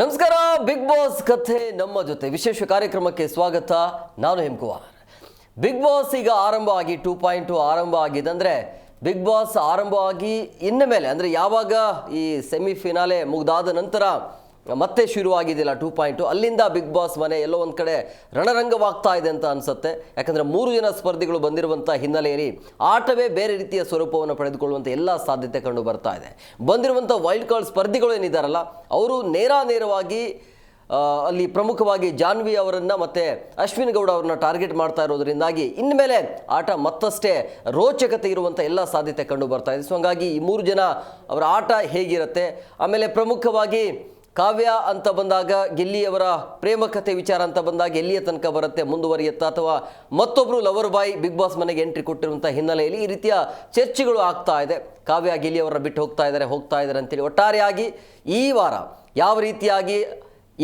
ನಮಸ್ಕಾರ big boss ಕಥೆ ನಮ್ಮ ಜೊತೆ. ವಿಶೇಷ ಕಾರ್ಯಕ್ರಮಕ್ಕೆ ಸ್ವಾಗತ. ನಾನು ಹೆಮ್ಕುಮಾರ್ ಬಿಗ್ ಬಾಸ್ ಈಗ ಆರಂಭ ಆಗಿ ಟೂ ಪಾಯಿಂಟ್ ಟು ಆರಂಭ ಆಗಿದೆ ಅಂದರೆ ಬಿಗ್ ಬಾಸ್ ಆರಂಭ ಆಗಿ ಇನ್ನ ಮೇಲೆ, ಅಂದರೆ ಯಾವಾಗ ಈ ಸೆಮಿಫಿನಾಲೆ ಮುಗ್ದಾದ ನಂತರ ಮತ್ತೆ ಶುರುವಾಗಿದೆಯಲ್ಲ ಟೂ ಪಾಯಿಂಟು ಅಲ್ಲಿಂದ ಬಿಗ್ ಬಾಸ್ ಮನೆ ಎಲ್ಲೋ ಒಂದು ಕಡೆ ರಣರಂಗವಾಗ್ತಾ ಇದೆ ಅಂತ ಅನಿಸುತ್ತೆ. ಯಾಕಂದರೆ ಮೂರು ಜನ ಸ್ಪರ್ಧಿಗಳು ಬಂದಿರುವಂಥ ಹಿನ್ನೆಲೆಯಲ್ಲಿ ಆಟವೇ ಬೇರೆ ರೀತಿಯ ಸ್ವರೂಪವನ್ನು ಪಡೆದುಕೊಳ್ಳುವಂಥ ಎಲ್ಲ ಸಾಧ್ಯತೆ ಕಂಡು ಬರ್ತಾ ಇದೆ. ಬಂದಿರುವಂಥ ವೈಲ್ಡ್ ಕಾರ್ಡ್ ಸ್ಪರ್ಧಿಗಳು ಏನಿದ್ದಾರಲ್ಲ ಅವರು ನೇರ ನೇರವಾಗಿ ಅಲ್ಲಿ ಪ್ರಮುಖವಾಗಿ ಜಾನ್ವಿ ಅವರನ್ನು ಮತ್ತು ಅಶ್ವಿನ್ ಗೌಡ ಅವರನ್ನ ಟಾರ್ಗೆಟ್ ಮಾಡ್ತಾ ಇರೋದ್ರಿಂದಾಗಿ ಇನ್ಮೇಲೆ ಆಟ ಮತ್ತಷ್ಟೇ ರೋಚಕತೆ ಇರುವಂಥ ಎಲ್ಲ ಸಾಧ್ಯತೆ ಕಂಡು ಬರ್ತಾ ಇದೆ. ಸೊ ಹಂಗಾಗಿ ಈ ಮೂರು ಜನ ಅವರ ಆಟ ಹೇಗಿರುತ್ತೆ? ಆಮೇಲೆ ಪ್ರಮುಖವಾಗಿ ಕಾವ್ಯ ಅಂತ ಬಂದಾಗ ಗೆಲ್ಲಿಯವರ ಪ್ರೇಮ ಕಥೆ ವಿಚಾರ ಅಂತ ಬಂದಾಗ ಎಲ್ಲಿಯ ತನಕ ಬರುತ್ತೆ, ಮುಂದುವರಿಯುತ್ತಾ ಅಥವಾ ಮತ್ತೊಬ್ಬರು ಲವರ್ ಬಾಯ್, ಬಿಗ್ ಬಾಸ್ ಮನೆಗೆ ಎಂಟ್ರಿ ಕೊಟ್ಟಿರುವಂಥ ಹಿನ್ನೆಲೆಯಲ್ಲಿ ಈ ರೀತಿಯ ಚರ್ಚೆಗಳು ಆಗ್ತಾ ಇದೆ. ಕಾವ್ಯ ಗೆಲ್ಲಿಯವರ ಬಿಟ್ಟು ಹೋಗ್ತಾ ಇದ್ದಾರೆ ಹೋಗ್ತಾ ಇದ್ದಾರೆ ಅಂತೇಳಿ ಒಟ್ಟಾರೆಯಾಗಿ ಈ ವಾರ ಯಾವ ರೀತಿಯಾಗಿ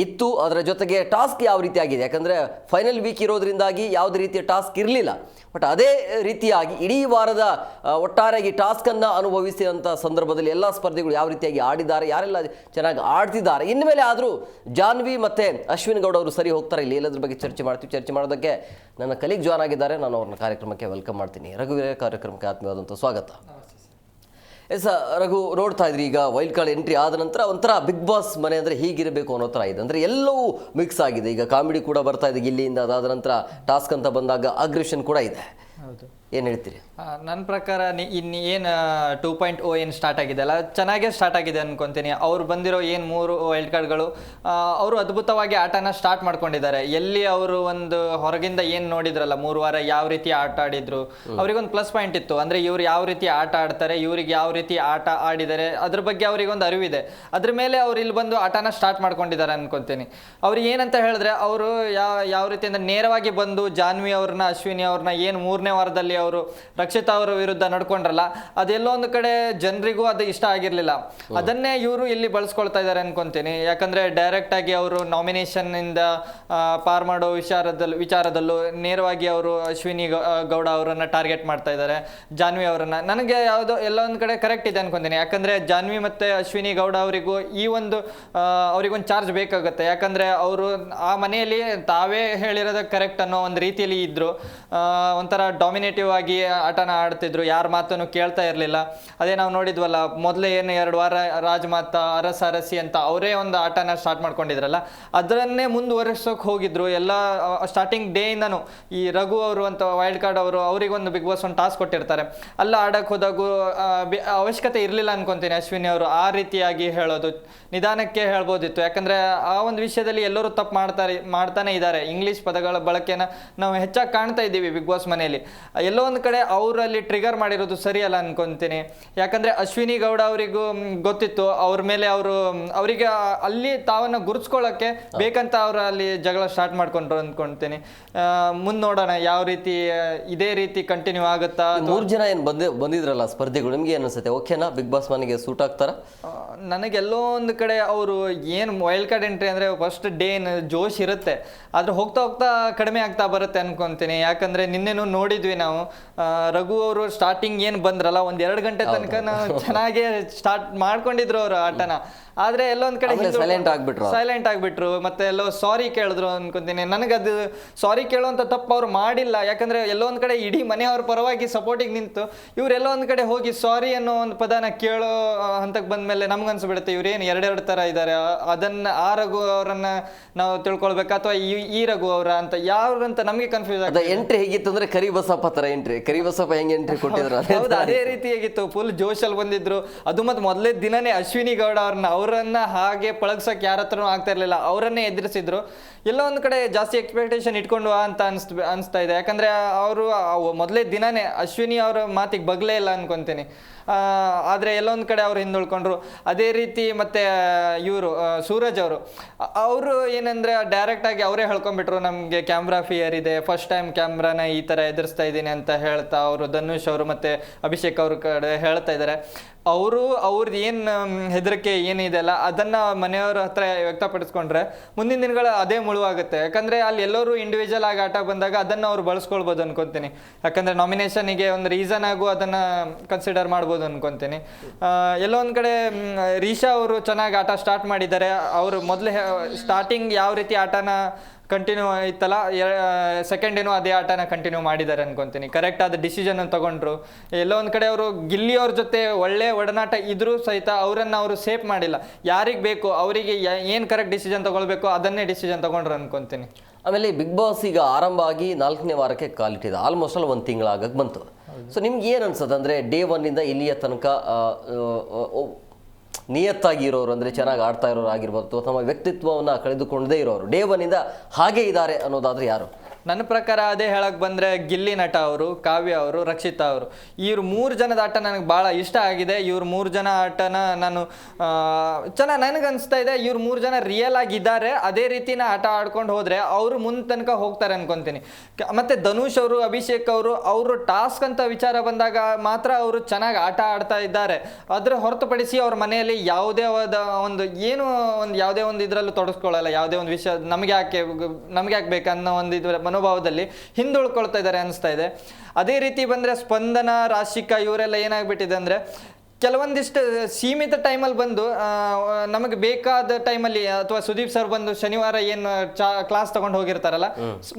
ಇತ್ತು, ಅದರ ಜೊತೆಗೆ ಟಾಸ್ಕ್ ಯಾವ ರೀತಿಯಾಗಿದೆ? ಯಾಕಂದರೆ ಫೈನಲ್ ವೀಕ್ ಇರೋದ್ರಿಂದಾಗಿ ಯಾವುದೇ ರೀತಿಯ ಟಾಸ್ಕ್ ಇರಲಿಲ್ಲ. ಬಟ್ ಅದೇ ರೀತಿಯಾಗಿ ಇಡೀ ವಾರದ ಒಟ್ಟಾರೆಯಾಗಿ ಟಾಸ್ಕನ್ನು ಅನುಭವಿಸಿದಂಥ ಸಂದರ್ಭದಲ್ಲಿ ಎಲ್ಲ ಸ್ಪರ್ಧಿಗಳು ಯಾವ ರೀತಿಯಾಗಿ ಆಡಿದ್ದಾರೆ, ಯಾರೆಲ್ಲ ಚೆನ್ನಾಗಿ ಆಡ್ತಿದ್ದಾರೆ, ಇನ್ಮೇಲೆ ಆದರೂ ಜಾನ್ವಿ ಮತ್ತು ಅಶ್ವಿನ್ ಗೌಡ ಅವರು ಸರಿ ಹೋಗ್ತಾರೆ. ಇಲ್ಲಿ ಎಲ್ಲದ್ರ ಬಗ್ಗೆ ಚರ್ಚೆ ಮಾಡ್ತೀವಿ. ಚರ್ಚೆ ಮಾಡೋದಕ್ಕೆ ನನ್ನ ಕಲೀಗ್ ಜಾಯ್ನ್ ಆಗಿದ್ದಾರೆ. ನಾನು ಅವ್ರನ್ನ ಕಾರ್ಯಕ್ರಮಕ್ಕೆ ವೆಲ್ಕಮ್ ಮಾಡ್ತೀನಿ. ರಘುವೀರ ಕಾರ್ಯಕ್ರಮಕ್ಕೆ ಆತ್ಮೀಯವಾದಂಥ ಸ್ವಾಗತ. ಎಸ್ ರಘು, ನೋಡ್ತಾ ಇದ್ರಿ, ಈಗ ವೈಲ್ಡ್ ಕಾರ್ಡ್ ಎಂಟ್ರಿ ಆದ ನಂತರ ಒಂಥರ ಬಿಗ್ ಬಾಸ್ ಮನೆ ಅಂದರೆ ಹೀಗಿರಬೇಕು ಅನ್ನೋ ಥರ ಇದೆ. ಅಂದರೆ ಎಲ್ಲವೂ ಮಿಕ್ಸ್ ಆಗಿದೆ. ಈಗ ಕಾಮಿಡಿ ಕೂಡ ಬರ್ತಾ ಇದೆ ಇಲ್ಲಿಯಿಂದ ಅದಾದ ನಂತರ ಟಾಸ್ಕ್ ಅಂತ ಬಂದಾಗ ಅಗ್ರೆಷನ್ ಕೂಡ ಇದೆ. ಹೌದು. ಏನು ಹೇಳ್ತೀರಿ? ನನ್ನ ಪ್ರಕಾರ ಇನ್ನು ಏನು ಟೂ ಪಾಯಿಂಟ್ ಓ ಏನು ಸ್ಟಾರ್ಟ್ ಆಗಿದೆ ಅಲ್ಲ? ಚೆನ್ನಾಗೇ ಸ್ಟಾರ್ಟ್ ಆಗಿದೆ ಅನ್ಕೊಂತೀನಿ. ಅವ್ರು ಬಂದಿರೋ ಏನು ಮೂರು ವೈಲ್ಡ್ ಕಾರ್ಡ್ಗಳು ಅವರು ಅದ್ಭುತವಾಗಿ ಆಟನ ಸ್ಟಾರ್ಟ್ ಮಾಡ್ಕೊಂಡಿದ್ದಾರೆ. ಎಲ್ಲಿ ಅವರು ಒಂದು ಹೊರಗಿಂದ ಏನು ನೋಡಿದ್ರಲ್ಲ ಮೂರು ವಾರ ಯಾವ ರೀತಿ ಆಟ ಆಡಿದ್ರು ಅವ್ರಿಗೊಂದು ಪ್ಲಸ್ ಪಾಯಿಂಟ್ ಇತ್ತು. ಅಂದರೆ ಇವ್ರು ಯಾವ ರೀತಿ ಆಟ ಆಡ್ತಾರೆ ಇವ್ರಿಗೆ ಯಾವ ರೀತಿ ಆಟ ಆಡಿದ್ದಾರೆ ಅದ್ರ ಬಗ್ಗೆ ಅವ್ರಿಗೊಂದು ಅರಿವಿದೆ. ಅದ್ರ ಮೇಲೆ ಅವ್ರು ಇಲ್ಲಿ ಬಂದು ಆಟನ ಸ್ಟಾರ್ಟ್ ಮಾಡ್ಕೊಂಡಿದ್ದಾರೆ ಅನ್ಕೊಂತೀನಿ. ಅವ್ರು ಏನಂತ ಹೇಳಿದ್ರೆ ಅವರು ಯಾವ ಯಾವ ರೀತಿ ಅಂದ್ರೆ ನೇರವಾಗಿ ಬಂದು ಜಾನ್ವಿ ಅವ್ರನ್ನ ಅಶ್ವಿನಿ ಅವ್ರನ್ನ ಏನು ಮೂರನೇ ವಾರದಲ್ಲಿ ಅವರು ರಕ್ಷಿತಾ ಅವರ ವಿರುದ್ಧ ನಡ್ಕೊಂಡ್ರಲ್ಲ ಅದೆಲ್ಲೋ ಒಂದು ಕಡೆ ಜನರಿಗೂ ಅದು ಇಷ್ಟ ಆಗಿರ್ಲಿಲ್ಲ. ಅದನ್ನೇ ಇವರು ಇಲ್ಲಿ ಬಳಸ್ಕೊಳ್ತಾ ಇದ್ದಾರೆ ಅನ್ಕೊಂತೀನಿ. ಯಾಕಂದ್ರೆ ಡೈರೆಕ್ಟ್ ಆಗಿ ಅವರು ನಾಮಿನೇಷನ್ ಇಂದ ಪಾರ್ ಮಾಡೋ ವಿಚಾರದಲ್ಲಿ ವಿಚಾರದಲ್ಲೂ ನೇರವಾಗಿ ಅವರು ಅಶ್ವಿನಿ ಗೌಡ ಅವರನ್ನ ಟಾರ್ಗೆಟ್ ಮಾಡ್ತಾ ಇದ್ದಾರೆ ಜಾನ್ವಿ ಅವರನ್ನ. ನನಗೆ ಯಾವುದೋ ಎಲ್ಲ ಒಂದು ಕಡೆ ಕರೆಕ್ಟ್ ಇದೆ ಅನ್ಕೊಂತೀನಿ. ಯಾಕಂದ್ರೆ ಜಾನ್ವಿ ಮತ್ತೆ ಅಶ್ವಿನಿ ಗೌಡ ಅವರಿಗೂ ಈ ಒಂದು ಅವರಿಗೊಂದು ಚಾರ್ಜ್ ಬೇಕಾಗುತ್ತೆ. ಯಾಕಂದ್ರೆ ಅವರು ಆ ಮನೆಯಲ್ಲಿ ತಾವೇ ಹೇಳಿರೋದ ಕರೆಕ್ಟ್ ಅನ್ನೋ ಒಂದು ರೀತಿಯಲ್ಲಿ ಇದ್ರು. ಒಂಥರ ಡಾಮಿನೇಟಿವ್ ಆಗಿ ಆಟನ ಆಡ್ತಿದ್ರು, ಯಾರ ಮಾತನ್ನು ಕೇಳ್ತಾ ಇರಲಿಲ್ಲ. ಅದೇ ನಾವು ನೋಡಿದ್ವಲ್ಲ, ಮೊದಲೇ ಏನು ಎರಡು ವಾರ ರಾಜಮಾತ, ಅರಸ, ಅರಸಿ ಅಂತ ಅವರೇ ಒಂದು ಆಟನ ಸ್ಟಾರ್ಟ್ ಮಾಡ್ಕೊಂಡಿದ್ರಲ್ಲ ಅದನ್ನೇ ಮುಂದುವರಿಸೋಕೆ ಹೋಗಿದ್ರು. ಎಲ್ಲ ಸ್ಟಾರ್ಟಿಂಗ್ ಡೇ ಇಂದನು ಈ ರಘು ಅವರು ಅಂತ ವೈಲ್ಡ್ ಕಾರ್ಡ್ ಅವರು ಅವರಿಗೊಂದು ಬಿಗ್ ಬಾಸ್ ಒಂದು ಟಾಸ್ಕ್ ಕೊಟ್ಟಿರ್ತಾರೆ. ಅಲ್ಲ ಆಡಕ್ಕೆ ಹೋದಾಗೂ ಅವಶ್ಯಕತೆ ಇರಲಿಲ್ಲ ಅನ್ಕೊಂತೀನಿ ಅಶ್ವಿನಿ ಅವರು, ಆ ರೀತಿಯಾಗಿ ಹೇಳೋದು ನಿಧಾನಕ್ಕೆ ಹೇಳ್ಬೋದಿತ್ತು. ಯಾಕಂದ್ರೆ ಆ ಒಂದು ವಿಷಯದಲ್ಲಿ ಎಲ್ಲರೂ ತಪ್ಪು ಮಾಡ್ತಾರೆ, ಮಾಡ್ತಾನೆ ಇದ್ದಾರೆ. ಇಂಗ್ಲಿಷ್ ಪದಗಳ ಬಳಕೆನ ನಾವು ಹೆಚ್ಚಾಗಿ ಕಾಣ್ತಾ ಇದ್ದೀವಿ ಬಿಗ್ ಬಾಸ್ ಮನೆಯಲ್ಲಿ. ಎಲ್ಲೋ ಒಂದು ಕಡೆ ಅವರಲ್ಲಿ ಟ್ರಿಗರ್ ಮಾಡಿರೋದು ಸರಿಯಲ್ಲ ಅನ್ಕೊಂತೀನಿ. ಯಾಕಂದ್ರೆ ಅಶ್ವಿನಿ ಗೌಡ ಅವರಿಗೂ ಗೊತ್ತಿತ್ತು. ಅವ್ರ ಮೇಲೆ ಅವರು ಅವರಿಗೆ ಅಲ್ಲಿ ತಾವನ್ನ ಗುರುತಿಸ್ಕೊಳ್ಳೋಕ್ಕೆ ಬೇಕಂತ ಅವರು ಅಲ್ಲಿ ಜಗಳ ಸ್ಟಾರ್ಟ್ ಮಾಡ್ಕೊಂಡ್ರು ಅನ್ಕೊಂತೀನಿ. ಮುಂದೆ ನೋಡೋಣ ಯಾವ ರೀತಿ ಇದೇ ರೀತಿ ಕಂಟಿನ್ಯೂ ಆಗುತ್ತಾ ಮೂರು ಜನ ಏನು ಬಂದಿ ಬಂದಿದ್ರಲ್ಲ ಸ್ಪರ್ಧಿಗಳು ನಿಮ್ಗೆ ಏನು ಅನ್ಸುತ್ತೆ? ಓಕೆನಾ? ಬಿಗ್ ಬಾಸ್ ಮನೆಗೆ ಸೂಟ್ ಆಗ್ತಾರ? ನನಗೆ ನನಗೆಲ್ಲೋ ಒಂದು ಕಡೆ ಅವರು ಏನು ವೈಲ್ಡ್ ಕಾರ್ಡ್ ಎಂಟ್ರಿ ಅಂದರೆ ಫಸ್ಟ್ ಡೇ ಜೋಶ್ ಇರುತ್ತೆ. ಆದ್ರೆ ಹೋಗ್ತಾ ಹೋಗ್ತಾ ಕಡಿಮೆ ಆಗ್ತಾ ಬರುತ್ತೆ ಅನ್ಕೊಂತೀನಿ. ಯಾಕಂದ್ರೆ ನಿನ್ನೆನೂ ನೋಡಿದ್ವಿ ನಾವು. ರಘು ಅವರು ಸ್ಟಾರ್ಟಿಂಗ್ ಏನು ಬಂದ್ರಲ್ಲ ಒಂದ್ ಎರಡು ಗಂಟೆ ತನಕ ಚೆನ್ನಾಗೇ ಚೆನ್ನಾಗಿ ಸ್ಟಾರ್ಟ್ ಮಾಡ್ಕೊಂಡಿದ್ರು ಅವರು ಆಟನ. ಆದ್ರೆ ಎಲ್ಲೊಂದ್ ಕಡೆ ಸೈಲೆಂಟ್ ಆಗ್ಬಿಟ್ರು. ಸೈಲೆಂಟ್ ಆಗ್ಬಿಟ್ರು ಮತ್ತೆ ಎಲ್ಲೋ ಸಾರಿ ಕೇಳಿದ್ರು ಅನ್ಕೊಂತೀನಿ. ನನಗದು ಸಾರಿ ಕೇಳುವಂತ ತಪ್ಪು ಅವ್ರು ಮಾಡಿಲ್ಲ. ಯಾಕಂದ್ರೆ ಎಲ್ಲೊಂದ್ ಒಂದ್ ಕಡೆ ಇಡೀ ಮನೆಯವ್ರ ಪರವಾಗಿ ಸಪೋರ್ಟಿಗೆ ನಿಂತು ಇವ್ರು ಎಲ್ಲೋ ಒಂದ್ ಕಡೆ ಹೋಗಿ ಸಾರಿ ಅನ್ನೋ ಒಂದು ಪದನ ಕೇಳೋ ಹಂತಕ್ಕೆ ಬಂದ್ಮೇಲೆ ನಮ್ಗೆ ಅನ್ಸ್ಬಿಡುತ್ತೆ ಇವ್ರೇನು ಎರಡೆರಡು ತರ ಇದ್ದಾರೆ ಅದನ್ನ ಆ ರಘು ಅವರನ್ನ ನಾವು ತಿಳ್ಕೊಳ್ಬೇಕಾ? ಅಥವಾ ಈ ಈ ರಘು ಅವರ ಅಂತ ಯಾವ್ರಂತ ನಮಗೆ ಕನ್ಫ್ಯೂಸ್ ಆಗುತ್ತೆ ಎಂಟ್ರಿ ಹೇಗಿತ್ತು ಅಂದ್ರೆ ಕರಿ ಬಸಪ್ಪ ತರ ಎಂಟ್ರಿ ಕರಿ ಬಸಪ್ಪ ಹೆಂಗೆ ಎಂಟ್ರಿ ಕೊಟ್ಟಿದ್ರು ಅದೇ ಹೌದು ಅದೇ ರೀತಿಯಾಗಿತ್ತು ಫುಲ್ ಜೋಶಲ್ಲಿ ಬಂದಿದ್ರು. ಅದು ಮತ್ತೆ ಮೊದಲೇ ದಿನನೇ ಅಶ್ವಿನಿ ಗೌಡ ಅವ್ರನ್ನ ಅವರನ್ನ ಹಾಗೆ ಪಳಗ್ಸಕ್ ಯಾರ ಹತ್ರನೂ ಆಗ್ತಾ ಇರಲಿಲ್ಲ. ಅವರನ್ನೇ ಎದುರಿಸಿದ್ರು. ಎಲ್ಲೋ ಒಂದು ಕಡೆ ಜಾಸ್ತಿ ಎಕ್ಸ್ಪೆಕ್ಟೇಷನ್ ಇಟ್ಕೊಂಡು ಅಂತ ಅನ್ಸ್ ಅನಿಸ್ತಾ ಇದೆ. ಯಾಕಂದ್ರೆ ಅವರು ಮೊದಲೇ ದಿನನೇ ಅಶ್ವಿನಿ ಅವರ ಮಾತಿಗೆ ಬಗ್ಲೇ ಇಲ್ಲ ಅನ್ಕೊಂತೀನಿ. ಆದ್ರೆ ಎಲ್ಲೊಂದು ಕಡೆ ಅವ್ರು ಹಿಂದುಳ್ಕೊಂಡ್ರು. ಅದೇ ರೀತಿ ಮತ್ತು, ಇವರು ಸೂರಜ್ ಅವರು. ಅವರು ಏನಂದರೆ ಡೈರೆಕ್ಟಾಗಿ ಅವರೇ ಹೇಳ್ಕೊಂಬಿಟ್ರು ನಮಗೆ ಕ್ಯಾಮ್ರಾ ಫಿಯರ್ ಇದೆ ಫಸ್ಟ್ ಟೈಮ್ ಕ್ಯಾಮ್ರಾನ ಈ ಥರ ಎದುರಿಸ್ತಾ ಇದ್ದೀನಿ ಅಂತ ಹೇಳ್ತಾ ಅವರು, ಧನುಷ್ ಅವರು ಮತ್ತು ಅಭಿಷೇಕ್ ಅವ್ರ ಕಡೆ ಹೇಳ್ತಾ ಇದ್ದಾರೆ ಅವರು ಅವ್ರದ್ದು ಏನು ಹೆದರಿಕೆ ಏನಿದೆ ಅಲ್ಲ, ಅದನ್ನ ಮನೆಯವ್ರ ಹತ್ರ ವ್ಯಕ್ತಪಡಿಸ್ಕೊಂಡ್ರೆ ಮುಂದಿನ ದಿನಗಳ ಅದೇ ಮುಳುವಾಗುತ್ತೆ. ಯಾಕಂದರೆ ಅಲ್ಲಿ ಎಲ್ಲರೂ ಇಂಡಿವಿಜುವಲ್ ಆಗಿ ಆಟ ಬಂದಾಗ ಅದನ್ನು ಅವ್ರು ಬಳಸ್ಕೊಳ್ಬೋದು ಅನ್ಕೊತೀನಿ. ಯಾಕಂದರೆ ನಾಮಿನೇಷನಿಗೆ ಒಂದು ರೀಸನ್ ಆಗು ಅದನ್ನು ಕನ್ಸಿಡರ್ ಮಾಡ್ಬೋದು. ಅನ್ಕೊಂತೀನಿ. ಆ, ಎಲ್ಲೋ ಒಂದು ಕಡೆ ರೀಶಾ ಅವರು ಚೆನ್ನಾಗಿ ಆಟ ಸ್ಟಾರ್ಟ್ ಮಾಡಿದ್ದಾರೆ. ಅವರು ಮೊದಲು ಸ್ಟಾರ್ಟಿಂಗ್ ಯಾವ ರೀತಿ ಆಟನ ಕಂಟಿನ್ಯೂ ಇತ್ತಲ್ಲ ಸೆಕೆಂಡ್ ಏನೋ ಅದೇ ಆಟನ ಕಂಟಿನ್ಯೂ ಮಾಡಿದ್ದಾರೆ ಅನ್ಕೊಂತೀನಿ. ಕರೆಕ್ಟ್ ಆದ ಡಿಸಿಷನ್ ತಗೊಂಡ್ರು. ಎಲ್ಲೋ ಒಂದು ಕಡೆ ಅವರು ಗಿಲ್ಲಿ ಅವ್ರ ಜೊತೆ ಒಳ್ಳೆ ಒಡನಾಟ ಇದ್ರೂ ಸಹಿತ ಅವರನ್ನ ಅವರು ಸೇಫ್ ಮಾಡಿಲ್ಲ. ಯಾರಿಗೆ ಬೇಕು ಅವರಿಗೆ ಏನು ಕರೆಕ್ಟ್ ಡಿಸಿಷನ್ ತಗೊಳ್ಬೇಕು ಅದನ್ನೇ ಡಿಸಿಷನ್ ತಗೊಂಡ್ರು ಅನ್ಕೊಂತೀನಿ. ಆಮೇಲೆ ಬಿಗ್ ಬಾಸ್ ಈಗ ಆರಂಭ ಆಗಿ ನಾಲ್ಕನೇ ವಾರಕ್ಕೆ ಕಾಲಿಟ್ಟಿದೆ. ಆಲ್ಮೋಸ್ಟ್ ಅಲ್ಲಿ ಒಂದು ತಿಂಗಳಾಗಕ್ಕೆ ಬಂತು. ಸೊ ನಿಮ್ಗೆ ಏನು ಅನ್ಸುತ್ತೆ? ಅಂದರೆ ಡೇ ಒನ್ನಿಂದ ಇಲ್ಲಿಯ ತನಕ ಆ, ಆ, ಆ, ನಿಯತ್ತಾಗಿ ಇರೋರು ಅಂದರೆ ಚೆನ್ನಾಗಿ ಆಡ್ತಾ ಇರೋರು ಆಗಿರ್ಬೋದು ತಮ್ಮ ವ್ಯಕ್ತಿತ್ವವನ್ನು ಕಳೆದುಕೊಂಡೇ ಇರೋರು ಡೇ ಒನ್ನಿಂದ ಹಾಗೆ ಇದ್ದಾರೆ ಅನ್ನೋದಾದ್ರೆ ಯಾರು? ನನ್ನ ಪ್ರಕಾರ ಅದೇ ಹೇಳಕ್ಕೆ ಬಂದ್ರೆ ಗಿಲ್ಲಿ ನಟ ಅವರು, ಕಾವ್ಯ ಅವರು, ರಕ್ಷಿತಾ ಅವರು. ಇವ್ರು ಮೂರು ಜನದ ಆಟ ನನಗೆ ಭಾಳ ಇಷ್ಟ ಆಗಿದೆ. ಇವ್ರ ಮೂರು ಜನ ಆಟನ ನಾನು ಚೆನ್ನಾಗಿ ನನಗೆ ಅನಿಸ್ತಾ ಇದೆ, ಇವ್ರು ಮೂರು ಜನ ರಿಯಲ್ ಆಗಿದ್ದಾರೆ. ಅದೇ ರೀತಿನ ಆಟ ಆಡ್ಕೊಂಡು ಹೋದರೆ ಅವರು ಮುಂದೆ ತನಕ ಹೋಗ್ತಾರೆ ಅನ್ಕೊಂತೀನಿ. ಮತ್ತು ಧನುಷ್ ಅವರು, ಅಭಿಷೇಕ್ ಅವರು ಅವರು ಟಾಸ್ಕ್ ಅಂತ ವಿಚಾರ ಬಂದಾಗ ಮಾತ್ರ ಅವರು ಚೆನ್ನಾಗಿ ಆಟ ಆಡ್ತಾ ಇದ್ದಾರೆ. ಅದರ ಹೊರತುಪಡಿಸಿ ಅವ್ರ ಮನೆಯಲ್ಲಿ ಯಾವುದೇ ಒಂದು, ಏನು ಒಂದು ಯಾವುದೇ ಒಂದು ಇದರಲ್ಲೂ ತೊಡಸ್ಕೊಳ್ಳಲ್ಲ. ಯಾವುದೇ ಒಂದು ವಿಷಯ ನಮಗೆ ಯಾಕೆ, ನಮ್ಗೆ ಯಾಕೆ ಬೇಕನ್ನೋ ಒಂದು ಇದ್ರ ಮನೋಭಾವದಲ್ಲಿ ಹಿಂದುಳ್ಕೊಳ್ತಾ ಇದ್ದಾರೆ ಅನಿಸ್ತಾ ಇದೆ. ಅದೇ ರೀತಿ ಬಂದರೆ ಸ್ಪಂದನ ರಾಶಿಕಾ ಇವರೆಲ್ಲ ಏನಾಗ್ಬಿಟ್ಟಿದೆ ಅಂದ್ರೆ ಕೆಲವೊಂದಿಷ್ಟು ಸೀಮಿತ ಟೈಮಲ್ಲಿ ಬಂದು ನಮಗೆ ಬೇಕಾದ ಟೈಮಲ್ಲಿ ಅಥವಾ ಸುದೀಪ್ ಸರ್ ಬಂದು ಶನಿವಾರ ಏನು ಚಾ ಕ್ಲಾಸ್ ತಗೊಂಡು ಹೋಗಿರ್ತಾರಲ್ಲ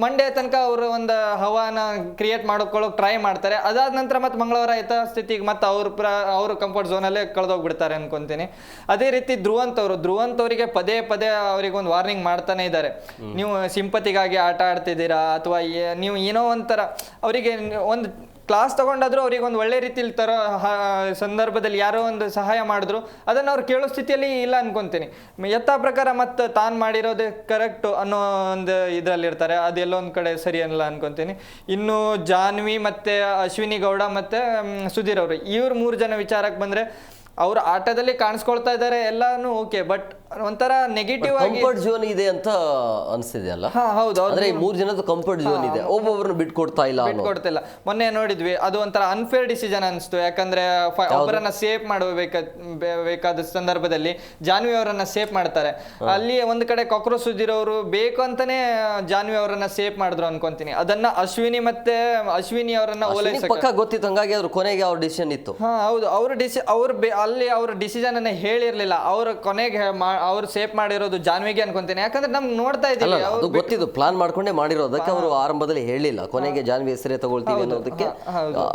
ಮಂಡೇ ತನಕ ಅವರು ಒಂದು ಹವಾನ ಕ್ರಿಯೇಟ್ ಮಾಡ್ಕೊಳ್ಳೋಕೆ ಟ್ರೈ ಮಾಡ್ತಾರೆ. ಅದಾದ ನಂತರ ಮತ್ತೆ ಮಂಗಳವಾರ ಯಥಾಸ್ಥಿತಿಗೆ ಮತ್ತೆ ಅವ್ರ ಪ್ರ ಅವ್ರ ಕಂಫರ್ಟ್ ಝೋನಲ್ಲೇ ಕಳೆದೋಗ್ಬಿಡ್ತಾರೆ ಅನ್ಕೊಂತೀನಿ. ಅದೇ ರೀತಿ ಧ್ರುವಂತ್ ಅವರು ಧ್ರುವಂತ್ ಅವರಿಗೆ ಪದೇ ಪದೇ ಅವ್ರಿಗೆ ಒಂದು ವಾರ್ನಿಂಗ್ ಮಾಡ್ತಾನೆ ಇದ್ದಾರೆ ನೀವು ಸಿಂಪತಿಗಾಗಿ ಆಟ ಆಡ್ತಿದ್ದೀರಾ ಅಥವಾ ನೀವು ಏನೋ ಒಂಥರ ಅವರಿಗೆ ಒಂದು ಕ್ಲಾಸ್ ತಗೊಂಡಾದ್ರೂ ಅವ್ರಿಗೆ ಒಂದು ಒಳ್ಳೆ ರೀತಿಲಿ ತರೋ ಸಂದರ್ಭದಲ್ಲಿ ಯಾರೋ ಒಂದು ಸಹಾಯ ಮಾಡಿದ್ರು. ಅದನ್ನು ಅವ್ರು ಕೇಳೋ ಸ್ಥಿತಿಯಲ್ಲಿ ಇಲ್ಲ ಅನ್ಕೊಂತೀನಿ. ಎತ್ತ ಪ್ರಕಾರ ಮತ್ತೆ ತಾನು ಮಾಡಿರೋದೇ ಕರೆಕ್ಟ್ ಅನ್ನೋ ಒಂದು ಇದರಲ್ಲಿರ್ತಾರೆ. ಅದೆಲ್ಲೋ ಒಂದು ಕಡೆ ಸರಿ ಅನ್ನಲ್ಲ ಅನ್ಕೊಂತೀನಿ. ಇನ್ನು ಜಾನ್ವಿ ಮತ್ತೆ ಅಶ್ವಿನಿ ಗೌಡ ಮತ್ತೆ ಸುಧೀರ್ ಅವರು. ಇವ್ರ ಮೂರು ಜನ ವಿಚಾರಕ್ಕೆ ಬಂದ್ರೆ ಅವರು ಆಟದಲ್ಲಿ ಕಾಣಿಸ್ಕೊಳ್ತಾ ಇದ್ದಾರೆ ಎಲ್ಲಾನು ಓಕೆ. ಬಟ್ ಒಂಥರ ನೆಗೆಟಿವ್ ಆಗಿ ಕಂಫರ್ಟ್ ಝೋನ್ ಇದೆ ಅಂತ ಅನಿಸ್ತಿದೆ ಅಲ್ಲ? ಹಾ ಹೌದು ಅಂದ್ರೆ ಈ ಮೂರು ಜನದ ಕಂಫರ್ಟ್ ಝೋನ್ ಇದೆ. ಒಬ್ಬೊಬ್ಬರನ್ನ ಬಿಟ್ಕೊಡ್ತಾ ಇಲ್ಲ ಅನ್ನೋ ಕೊಡ್ತಿಲ್ಲ ಮೊನ್ನೆ ನೋಡಿದ್ವಿ ಅದು ಒಂಥರ ಅನ್ಫೇರ್ ಡಿಸಿಷನ್ ಅನಿಸ್ತು. ಯಾಕಂದ್ರೆ ಫ- ಒಬ್ಬರನ್ನ ಸೇಫ್ ಮಾಡಬೇಕಾದ ಬೇಕಾದ ಸಂದರ್ಭದಲ್ಲಿ ಜಾನ್ವಿ ಅವರನ್ನ ಸೇಫ್ ಮಾಡ್ತಾರೆ. ಅಲ್ಲಿ ಒಂದ್ ಕಡೆ ಕಾಕ್ರೋಚ್ ಸುದ್ದಿರೋರು ಬೇಕು ಅಂತಾನೆ ಜಾನ್ವಿ ಅವರನ್ನ ಸೇಫ್ ಮಾಡಿದ್ರು ಅನ್ಕೊಂತೀನಿ. ಅದನ್ನ ಅಶ್ವಿನಿ ಮತ್ತೆ ಅಶ್ವಿನಿ ಅವರನ್ನ ಓಲೈಸಕ್ಕೆ ಪಕ್ಕ ಗೊತ್ತಿತ್ತು ಹಂಗಾಗಿ ಅವ್ರ ಕೊನೆಗೆ ಅವ್ರ ಡಿಸಿಷನ್ ಇತ್ತು. ಹಾ ಹೌದು. ಅವ್ರ ಡಿಸಿ ಅವ್ರ ಬೆ- ಅಲ್ಲಿ ಅವ್ರ ಡಿಸಿಷನ್ ಅನ್ನ ಹೇಳಿರ್ಲಿಲ್ಲ. ಅವ್ರ ಕೊನೆಗೆ ಅವ್ರು ಸೇಫ್ ಮಾಡಿರೋದು ಜಾನ್ವಿಗೆ ಅನ್ಕೊಂತೀನಿ. ಯಾಕಂದ್ರೆ ನಮ್ಗೆ ನೋಡ್ತಾ ಅಲ್ಲ ಇದೀವಿ ಅದು ಗೊತ್ತಿದ್ದು. ಪ್ಲಾನ್ ಮಾಡ್ಕೊಂಡೇ ಮಾಡಿರೋದಕ್ಕೆ ಅವರು ಆರಂಭದಲ್ಲಿ ಹೇಳಿಲ್ಲ. ಕೊನೆಗೆ ಜಾನ್ವಿ ಹೆಸರೇ ತಗೊಳ್ತೀವಿ ಅನ್ನೋದಕ್ಕೆ